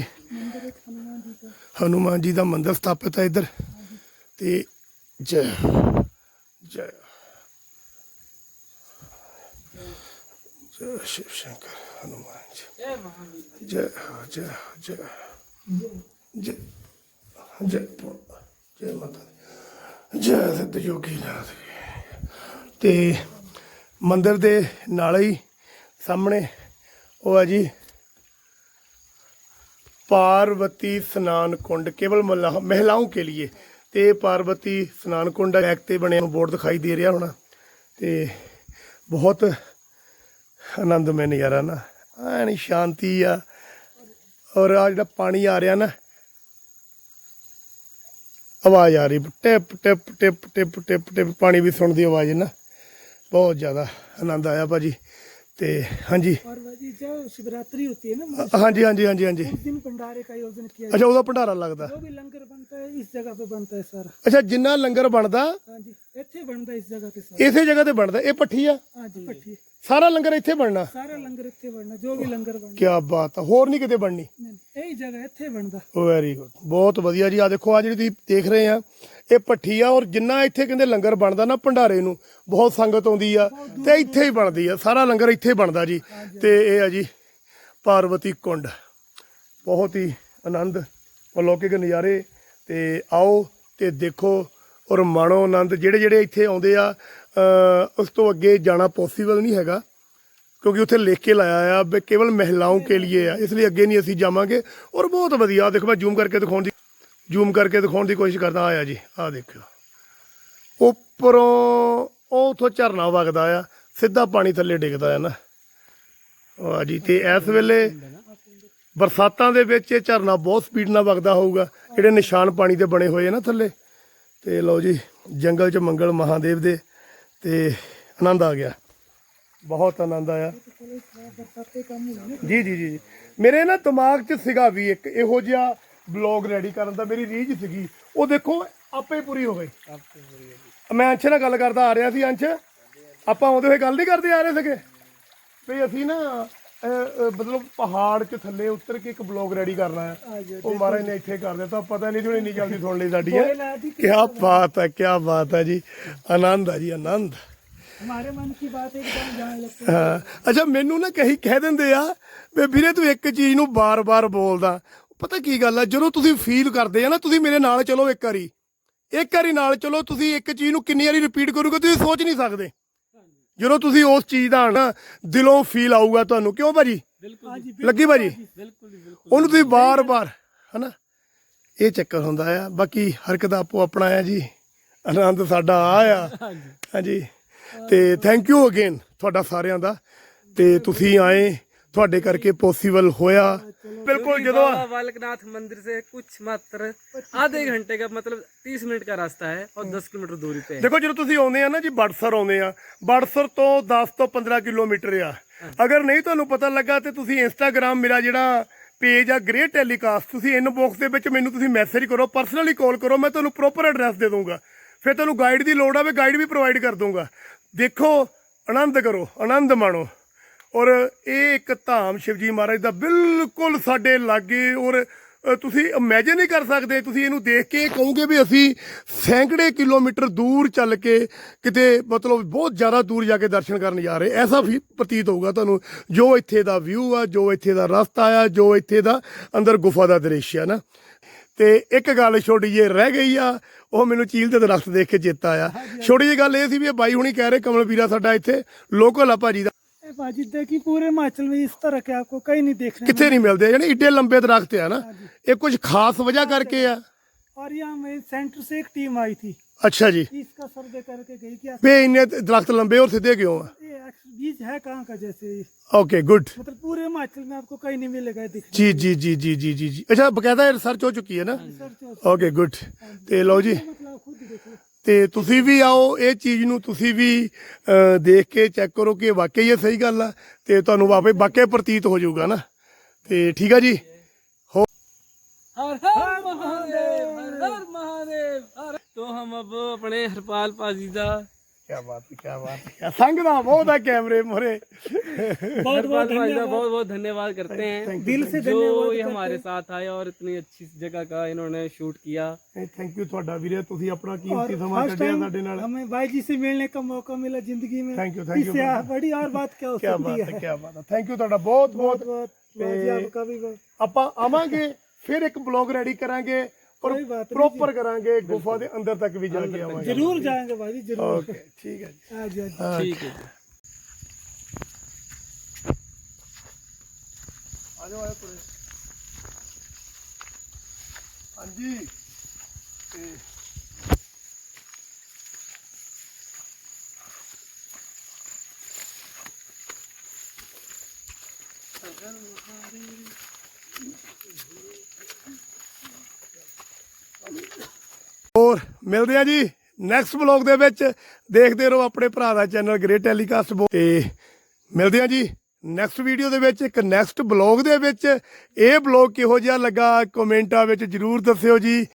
ਹਨੂਮਾਨ ਜੀ ਦਾ ਮੰਦਿਰ ਸਥਾਪਿਤ ਹੈ ਇੱਧਰ। ਤੇ ਜੈ ਜੈ। ਜੈ ਸ਼ਿਵ ਸ਼ੰਕਰ ਹਨੂਮਾਨ ਜੀ। ਜੈ ਜੈ ਜੈ ਜੈ। ਜੈ ਜੈ ਮਾਤਾ। ਜੈ ਸਿੱਧ ਯੋਗੀ ਨਾਥ ਜੀ। ਤੇ ਮੰਦਿਰ ਦੇ ਨਾਲ ਹੀ ਸਾਹਮਣੇ ਉਹ ਹੈ ਜੀ ਪਾਰਵਤੀ ਸਨਾਨ ਕੁੰਡ, ਕੇਵਲ ਮਹਿਲਾਵਾਂ ਕੇ ਲਈ ਤੇ ਪਾਰਵਤੀ ਸਨਾਨ ਕੁੰਡ ਬੈਕ ਤੇ ਬਣਿਆ ਬੋਰਡ ਦਿਖਾਈ ਦੇ ਰਿਹਾ ਹੋਣਾ। ਤੇ ਬਹੁਤ ਆਨੰਦ ਆਨੰਦਮਈ ਨਜ਼ਾਰਾ ਨਾ। ਐਨੀ ਸ਼ਾਂਤੀ ਆ। ਔਰ ਆ ਜਿਹੜਾ ਪਾਣੀ ਆ ਰਿਹਾ ਨਾ, ਆਵਾਜ਼ ਆ ਰਹੀ। ਟਿਪ ਟਿਪ ਟਿਪ ਟਿਪ ਟਿਪ ਟਿਪ ਪਾਣੀ ਵੀ ਸੁਣਦੀ ਆਵਾਜ਼ ਨਾ। ਬਹੁਤ ਜ਼ਿਆਦਾ ਆਨੰਦ ਆਇਆ ਭਾਜੀ ਤੇ ਹਾਂਜੀ और भाजी जब शिवरात्रि होती है ना ਹਾਂਜੀ ਹਾਂਜੀ ਹਾਂਜੀ ਹਾਂਜੀ उस दिन भंडारे का आयोजन किया ਅੱਛਾ ਉਹਦਾ ਭੰਡਾਰਾ ਲੱਗਦਾ जो भी लंगर बनता है इस जगह पे बनता है सारा ਅੱਛਾ ਜਿੰਨਾ ਲੰਗਰ ਬਣਦਾ हाँ जी इतने बनता है इस जगह पे सारा ਇਸੇ ਜਗ੍ਹਾ ਤੇ ਬਣਦਾ ਇਹ ਪੱਠੀ ਆ हाँ जी पट्टी ਸਾਰਾ ਲੰਗਰ ਇੱਥੇ ਬਣਨਾ। ਸਾਰਾ ਲੰਗਰ ਇੱਥੇ ਬਣਨਾ ਜੋ ਵੀ ਲੰਗਰ ਬਣਨਾ। ਕੀ ਬਾਤ ਆ ਹੋਰ ਨਹੀਂ ਕਿਤੇ ਬਣਨੀ। ਨਹੀਂ ਇਹ ਜਗ੍ਹਾ ਇੱਥੇ ਬਣਦਾ। ਵੈਰੀ ਗੁੱਡ ਬਹੁਤ ਵਧੀਆ ਜੀ। ਆ ਦੇਖੋ ਆ ਜਿਹੜੀ ਤੁਸੀਂ ਦੇਖ ਰਹੇ ਆ ਇਹ ਪੱਠੀ ਆ ਔਰ ਜਿੰਨਾ ਇੱਥੇ ਕਹਿੰਦੇ ਲੰਗਰ ਬਣਦਾ ਨਾ ਭੰਡਾਰੇ ਨੂੰ ਬਹੁਤ ਸੰਗਤ ਆਉਂਦੀ ਆ ਤੇ ਇੱਥੇ ਹੀ ਬਣਦੀ ਆ ਸਾਰਾ ਲੰਗਰ ਇੱਥੇ ਬਣਦਾ ਜੀ। ਤੇ ਇਹ ਆ ਜੀ ਪਾਰਵਤੀ ਕੁੰਡ। ਬਹੁਤ ਹੀ ਆਨੰਦ ਅਲੌਕਿਕ ਨਜ਼ਾਰੇ। ਤੇ ਆਓ ਤੇ ਦੇਖੋ ਔਰ ਮਾਣੋ ਆਨੰਦ ਜਿਹੜੇ ਜਿਹੜੇ ਇੱਥੇ ਆਉਂਦੇ ਆ ਉਸ ਤੋਂ ਅੱਗੇ ਜਾਣਾ ਪੋਸੀਬਲ ਨਹੀਂ ਹੈਗਾ, ਕਿਉਂਕਿ ਉੱਥੇ ਲਿਖ ਕੇ ਲਾਇਆ ਆ ਵੀ ਕੇਵਲ ਮਹਿਲਾओं ਕੇ ਲਈ ਆ। ਇਸ ਲਈ ਅੱਗੇ ਨਹੀਂ ਅਸੀਂ ਜਾਵਾਂਗੇ। ਔਰ ਬਹੁਤ ਵਧੀਆ ਆਹ ਦੇਖੋ ਮੈਂ ਜ਼ੂਮ ਕਰਕੇ ਦਿਖਾਉਣ ਦੀ ਜ਼ੂਮ ਕਰਕੇ ਦਿਖਾਉਣ ਦੀ ਕੋਸ਼ਿਸ਼ ਕਰਦਾ ਆਇਆ ਜੀ। ਆਹ ਦੇਖਿਓ। ਉੱਪਰੋਂ ਉਹ ਉਥੋਂ ਝਰਨਾ ਵਗਦਾ ਆ, ਸਿੱਧਾ ਪਾਣੀ ਥੱਲੇ ਡਿੱਗਦਾ ਆ ਨਾ। ਆ ਜੀ, ਤੇ ਇਸ ਵੇਲੇ ਬਰਸਾਤਾਂ ਦੇ ਵਿੱਚ ਇਹ ਝਰਨਾ ਬਹੁਤ ਸਪੀਡ ਨਾਲ ਵਗਦਾ ਹੋਊਗਾ। ਜਿਹੜੇ ਨਿਸ਼ਾਨ ਪਾਣੀ ਦੇ ਬਣੇ ਹੋਏ ਆ ਨਾ ਥੱਲੇ। ਤੇ ਲਓ ਜੀ, ਜੰਗਲ 'ਚ ਮੰਗਲ ਮਹਾਦੇਵ ਦੇ ਤੇ ਆਨੰਦ ਆ ਗਿਆ। ਬਹੁਤ ਆਨੰਦ ਆਇਆ। ਜੀ ਜੀ ਜੀ ਮੇਰੇ ਨਾ ਦਿਮਾਗ 'ਚ ਸੀਗਾ ਵੀ ਇੱਕ ਇਹੋ ਜਿਹਾ ਬਲੌਗ ਰੈਡੀ ਕਰਨ ਦਾ ਮੇਰੀ ਰੀਝ ਸੀਗੀ। ਉਹ ਦੇਖੋ, ਆਪੇ ਪੂਰੀ ਹੋ ਗਈ। ਮੈਂ ਅੰਸ਼ ਨਾਲ ਗੱਲ ਕਰਦਾ ਆ ਰਿਹਾ ਸੀ, ਅੰਸ਼। ਆਪਾਂ ਉਹਦੇ ਹੋਏ ਗੱਲ ਨਹੀਂ ਕਰਦੇ ਆ ਰਹੇ ਸੀਗੇ। ਵੀ ਅਸੀਂ ਨਾ ਅਹ, ਅਹ, ਮਤਲਬ ਪਹਾੜ 'ਚ ਥੱਲੇ ਉਤਰ ਕੇ ਇੱਕ ਬਲੌਗ ਰੈਡੀ ਕਰਨਾ ਹੈ ਉਹ ਮਹਾਰਾਜ ਨੇ ਇੱਥੇ ਕਰ ਦਿੱਤਾ ਪਤਾ ਨਹੀਂ ਸੀ ਇੰਨੀ ਜਲਦੀ ਸੁਣ ਲਈ ਸਾਡੀ ਹੈ ਕੀ ਬਾਤ ਹੈ ਕੀ ਬਾਤ ਹੈ ਜੀ ਆਨੰਦ ਹੈ ਜੀ ਆਨੰਦ हमारे मन की बात एकदम जाने लगती ਹਾਂ ਅੱਛਾ ਮੈਨੂੰ ਨਾ ਕਹੀ ਕਹਿ ਦਿੰਦੇ ਆ ਵੀ ਵੀਰੇ ਤੂੰ ਇੱਕ ਚੀਜ਼ ਨੂੰ ਬਾਰ-ਬਾਰ ਬੋਲਦਾ ਪਤਾ ਕੀ ਗੱਲ ਆ ਜਦੋਂ ਤੁਸੀਂ ਫੀਲ ਕਰਦੇ ਆ ਨਾ ਤੁਸੀਂ ਮੇਰੇ ਨਾਲ ਚਲੋ ਇੱਕ ਵਾਰੀ ਇੱਕ ਵਾਰੀ ਨਾਲ ਚਲੋ ਤੁਸੀਂ ਇੱਕ ਚੀਜ਼ ਨੂੰ ਕਿੰਨੀ ਵਾਰੀ ਰਿਪੀਟ ਕਰੋਗੇ ਤੁਸੀਂ ਸੋਚ ਨਹੀਂ ਸਕਦੇ ਜਦੋਂ ਤੁਸੀਂ ਉਸ ਚੀਜ਼ ਦਾ ਨਾ ਦਿਲੋਂ ਫੀਲ ਆਊਗਾ ਤੁਹਾਨੂੰ ਕਿਉਂ ਭਾਜੀ? ਬਿਲਕੁਲ ਜੀ, ਲੱਗੀ ਭਾਜੀ? ਬਿਲਕੁਲ ਉਹਨੂੰ ਤੁਸੀਂ ਬਾਰ-ਬਾਰ ਹਨਾ? ਇਹ ਚੱਕਰ ਹੁੰਦਾ ਆ ਬਾਕੀ ਹਰਕਤ ਆਪੋ ਆਪਣਾ ਆ ਜੀ ਆਨੰਦ ਸਾਡਾ ਆ ਆ। ਹਾਂਜੀ। ਤੇ ਥੈਂਕ ਯੂ ਅਗੇਨ ਤੁਹਾਡਾ ਸਾਰਿਆਂ ਦਾ ਤੇ ਤੁਸੀਂ ਆਏ ਤੁਹਾਡੇ ਕਰਕੇ ਪੋਸੀਬਲ ਹੋਇਆ। बिल्कुल जो बालकनाथ मंदिर से कुछ मात्र आधे घंटे का मतलब 30 ਮਿੰਟ ਦਾ ਰਸਤਾ ਹੈ ਔਰ 10 ਕਿਲੋਮੀਟਰ ਦੂਰੀ ਤੇ ਦੇਖੋ ਜਦੋਂ ਤੁਸੀਂ ਆਉਂਦੇ ਆ ਨਾ ਜੀ ਬੜਸਰ ਆਉਂਦੇ ਆ ਬੜਸਰ ਤੋਂ 10 ਤੋਂ 15 ਕਿਲੋਮੀਟਰ ਆ। ਅਗਰ ਨਹੀਂ ਤੁਹਾਨੂੰ ਪਤਾ ਲੱਗਾ ਤੇ ਤੁਸੀਂ ਇੰਸਟਾਗ੍ਰam ਮੇਰਾ ਜਿਹੜਾ ਪੇਜ ਆ ਗ੍ਰੇਟ ਟੈਲੀਕਾਸਟ ਤੁਸੀਂ ਇਨਬਾਕਸ ਦੇ ਵਿੱਚ ਮੈਨੂੰ ਤੁਸੀਂ ਮੈਸੇਜ ਕਰੋ ਪਰਸਨਲੀ ਕਾਲ ਕਰੋ ਮੈਂ ਤੁਹਾਨੂੰ ਪ੍ਰੋਪਰ ਐਡਰੈਸ ਦੇ ਦੂੰਗਾ ਫਿਰ ਤੁਹਾਨੂੰ ਗਾਈਡ ਦੀ ਲੋੜ ਆਵੇ ਗਾਈਡ ਵੀ ਪ੍ਰੋਵਾਈਡ ਕਰ ਦੂੰਗਾ ਦੇਖੋ ਆਨੰਦ ਕਰੋ ਆਨੰਦ ਮਾਣੋ। ਔਰ ਇਹ ਇੱਕ ਧਾਮ ਸ਼ਿਵਜੀ ਮਹਾਰਾਜ ਦਾ ਬਿਲਕੁਲ ਸਾਡੇ ਲਾਗੇ ਔਰ ਤੁਸੀਂ ਇਮੇਜਿਨ ਨਹੀਂ ਕਰ ਸਕਦੇ ਤੁਸੀਂ ਇਹਨੂੰ ਦੇਖ ਕੇ ਕਹੋਗੇ ਵੀ ਅਸੀਂ ਸੈਂਕੜੇ ਕਿਲੋਮੀਟਰ ਦੂਰ ਚੱਲ ਕੇ ਕਿਤੇ ਮਤਲਬ ਬਹੁਤ ਜ਼ਿਆਦਾ ਦੂਰ ਜਾ ਕੇ ਦਰਸ਼ਨ ਕਰਨ ਜਾ ਰਹੇ। ਐਸਾ ਵੀ ਪ੍ਰਤੀਤ ਹੋਊਗਾ ਤੁਹਾਨੂੰ ਜੋ ਇੱਥੇ ਦਾ ਵਿਊ ਆ ਜੋ ਇੱਥੇ ਦਾ ਰਸਤਾ ਆ ਜੋ ਇੱਥੇ ਦਾ ਅੰਦਰ ਗੁਫਾ ਦਾ ਦ੍ਰਿਸ਼ ਆ ਨਾ। ਤੇ ਇੱਕ ਗੱਲ ਛੋਟੀ ਜਿਹੀ ਰਹਿ ਗਈ ਆ ਉਹ ਮੈਨੂੰ ਚੀਲ ਦੇ ਦਰਖਤ ਦੇਖ ਕੇ ਚੇਤਾ ਆਇਆ। ਛੋਟੀ ਜਿਹੀ ਗੱਲ ਇਹ ਸੀ ਵੀ ਇਹ ਬਾਈ ਹੁਣੀ ਕਹਿ ਰਹੇ ਕਮਲ ਵੀਰਾ ਸਾਡਾ ਇੱਥੇ ਲੋਕਲ ਆ ਭਾਜੀ ਦਾ है बाजी देखी पूरे हिमाचल में इस तरह के आपको कहीं नहीं देखने ਕਿੱਥੇ ਨਹੀਂ ਮਿਲਦੇ ਯਾਨੀ ਏਡੇ ਲੰਬੇ ਦਰਖਤ ਆ ਨਾ ਇਹ ਕੁਝ ਖਾਸ ਵਜ੍ਹਾ ਕਰਕੇ ਆ और यहाँ में सेंटर से एक टीम आई थी ਅੱਛਾ ਜੀ इसका सर्वे करके गई कि ਵੇ ਇੰਨੇ ਦਰਖਤ ਲੰਬੇ ਔਰ ਸਿੱਧੇ ਕਿਉਂ ਆ ये एक्स- बीज है कहाँ का जैसे ਓਕੇ ਗੁੱਡ मतलब पूरे हिमाचल में आपको कहीं नहीं मिलेगा दिखने ਜੀ ਜੀ ਜੀ ਜੀ ਜੀ ਜੀ ਜੀ ਅੱਛਾ ਬਕਾਇਦਾ ਰਿਸਰਚ ਹੋ ਚੁੱਕੀ ਹੈ ਨਾ सर्च ਓਕੇ ਗੁੱਡ ਤੇ ਲਓ ਜੀ मतलब खुद देखो ਤੇ ਤੁਸੀਂ ਵੀ ਆਓ, ਇਹ ਚੀਜ਼ ਨੂੰ ਤੁਸੀਂ ਵੀ ਦੇਖ ਕੇ ਚੈੱਕ ਕਰੋ ਕਿ ਵਾਕਈ ਇਹ ਸਹੀ ਗੱਲ ਆ ਤੇ ਤੁਹਾਨੂੰ ਵਾਪੇ ਵਾਕਿਆ ਪ੍ਰਤੀਤ ਹੋ ਜਾਊਗਾ ਨਾ। ਤੇ ਠੀਕ ਆ ਜੀ? ਹਰ? ਹਰ ਮਹਾਦੇਵ, ਹਰ ਹਰ ਮਹਾਦੇਵ ਤੋ ਹਮ ਆਪਣੇ ਹਰਪਾਲ ਪਾਜੀ ਦਾ ਕੀ ਬਾਤ ਹੈ ਕੀ ਬਾਤ ਹੈ ਸੰਗ ਦਾ ਬਹੁਤ ਆ ਕੈਮਰੇ ਮੋਰੇ बहुत हरपाल पाजी का बहुत बहुत धन्यवाद करते हैं दिल से जो ये हमारे साथ आए और इतनी अच्छी जगह का इन्होंने शूट किया ਥੈਂਕ ਯੂ ਤੁਹਾਡਾ ਵੀਰੇ ਤੁਸੀਂ ਆਪਣਾ और ਕੀਮਤੀ ਸਮਾਂ फर्स्ट ਕੱਢਿਆ टाइम ਸਾਡੇ ਨਾਲ हमें भाई जी से मिलने का मौका मिला जिंदगी में Thank you, thank you, इससे brother. बड़ी और बात क्या हो ਕੀ सकती ਬਾਤ है ਹੈ ਕੀ ਬਾਤ ਹੈ ਥੈਂਕ ਯੂ ਤੁਹਾਡਾ ਬਹੁਤ बहुत ਬਹੁਤ बहुत भाई जी आपका भी बहुत ਆਪਾਂ ਆਵਾਂਗੇ ਫਿਰ ਇੱਕ ਬਲੌਗ ਰੈਡੀ ਕਰਾਂਗੇ ਔਰ ਪ੍ਰੋਪਰ ਕਰਾਂਗੇ ਗੁਫਾ ਦੇ ਅੰਦਰ ਤੱਕ ਵੀ ਜਾ ਕੇ ਆਵਾਂਗੇ ਜ਼ਰੂਰ ਜਾਵਾਂਗੇ ਭਾਜੀ ਜ਼ਰੂਰ ਓਕੇ ਠੀਕ ਹੈ ਜੀ ਆ ਜੀ ਠੀਕ ਹੈ ਆ ਜਾਓ ਆਇਓ ਤੁਰੇ ਹਾਂਜੀ ਤੇ Thank you. ਹੋਰ, ਮਿਲਦੇ ਆ ਜੀ ਨੈਕਸਟ ਵਲੌਗ ਦੇ ਵਿੱਚ। ਦੇਖਦੇ ਰਹੋ ਆਪਣੇ ਭਰਾ ਦਾ ਚੈਨਲ ਗ੍ਰੇਟ ਟੈਲੀਕਾਸਟ ਤੇ ਮਿਲਦੇ ਆ ਜੀ ਨੈਕਸਟ ਵੀਡੀਓ ਦੇ ਵਿੱਚ, ਇੱਕ ਨੈਕਸਟ ਬਲੌਗ ਦੇ ਵਿੱਚ। ਇਹ ਬਲੌਗ ਕਿਹੋ ਜਿਹਾ ਲੱਗਾ, ਕਮੈਂਟਾਂ ਵਿੱਚ ਜਰੂਰ ਦੱਸਿਓ ਜੀ।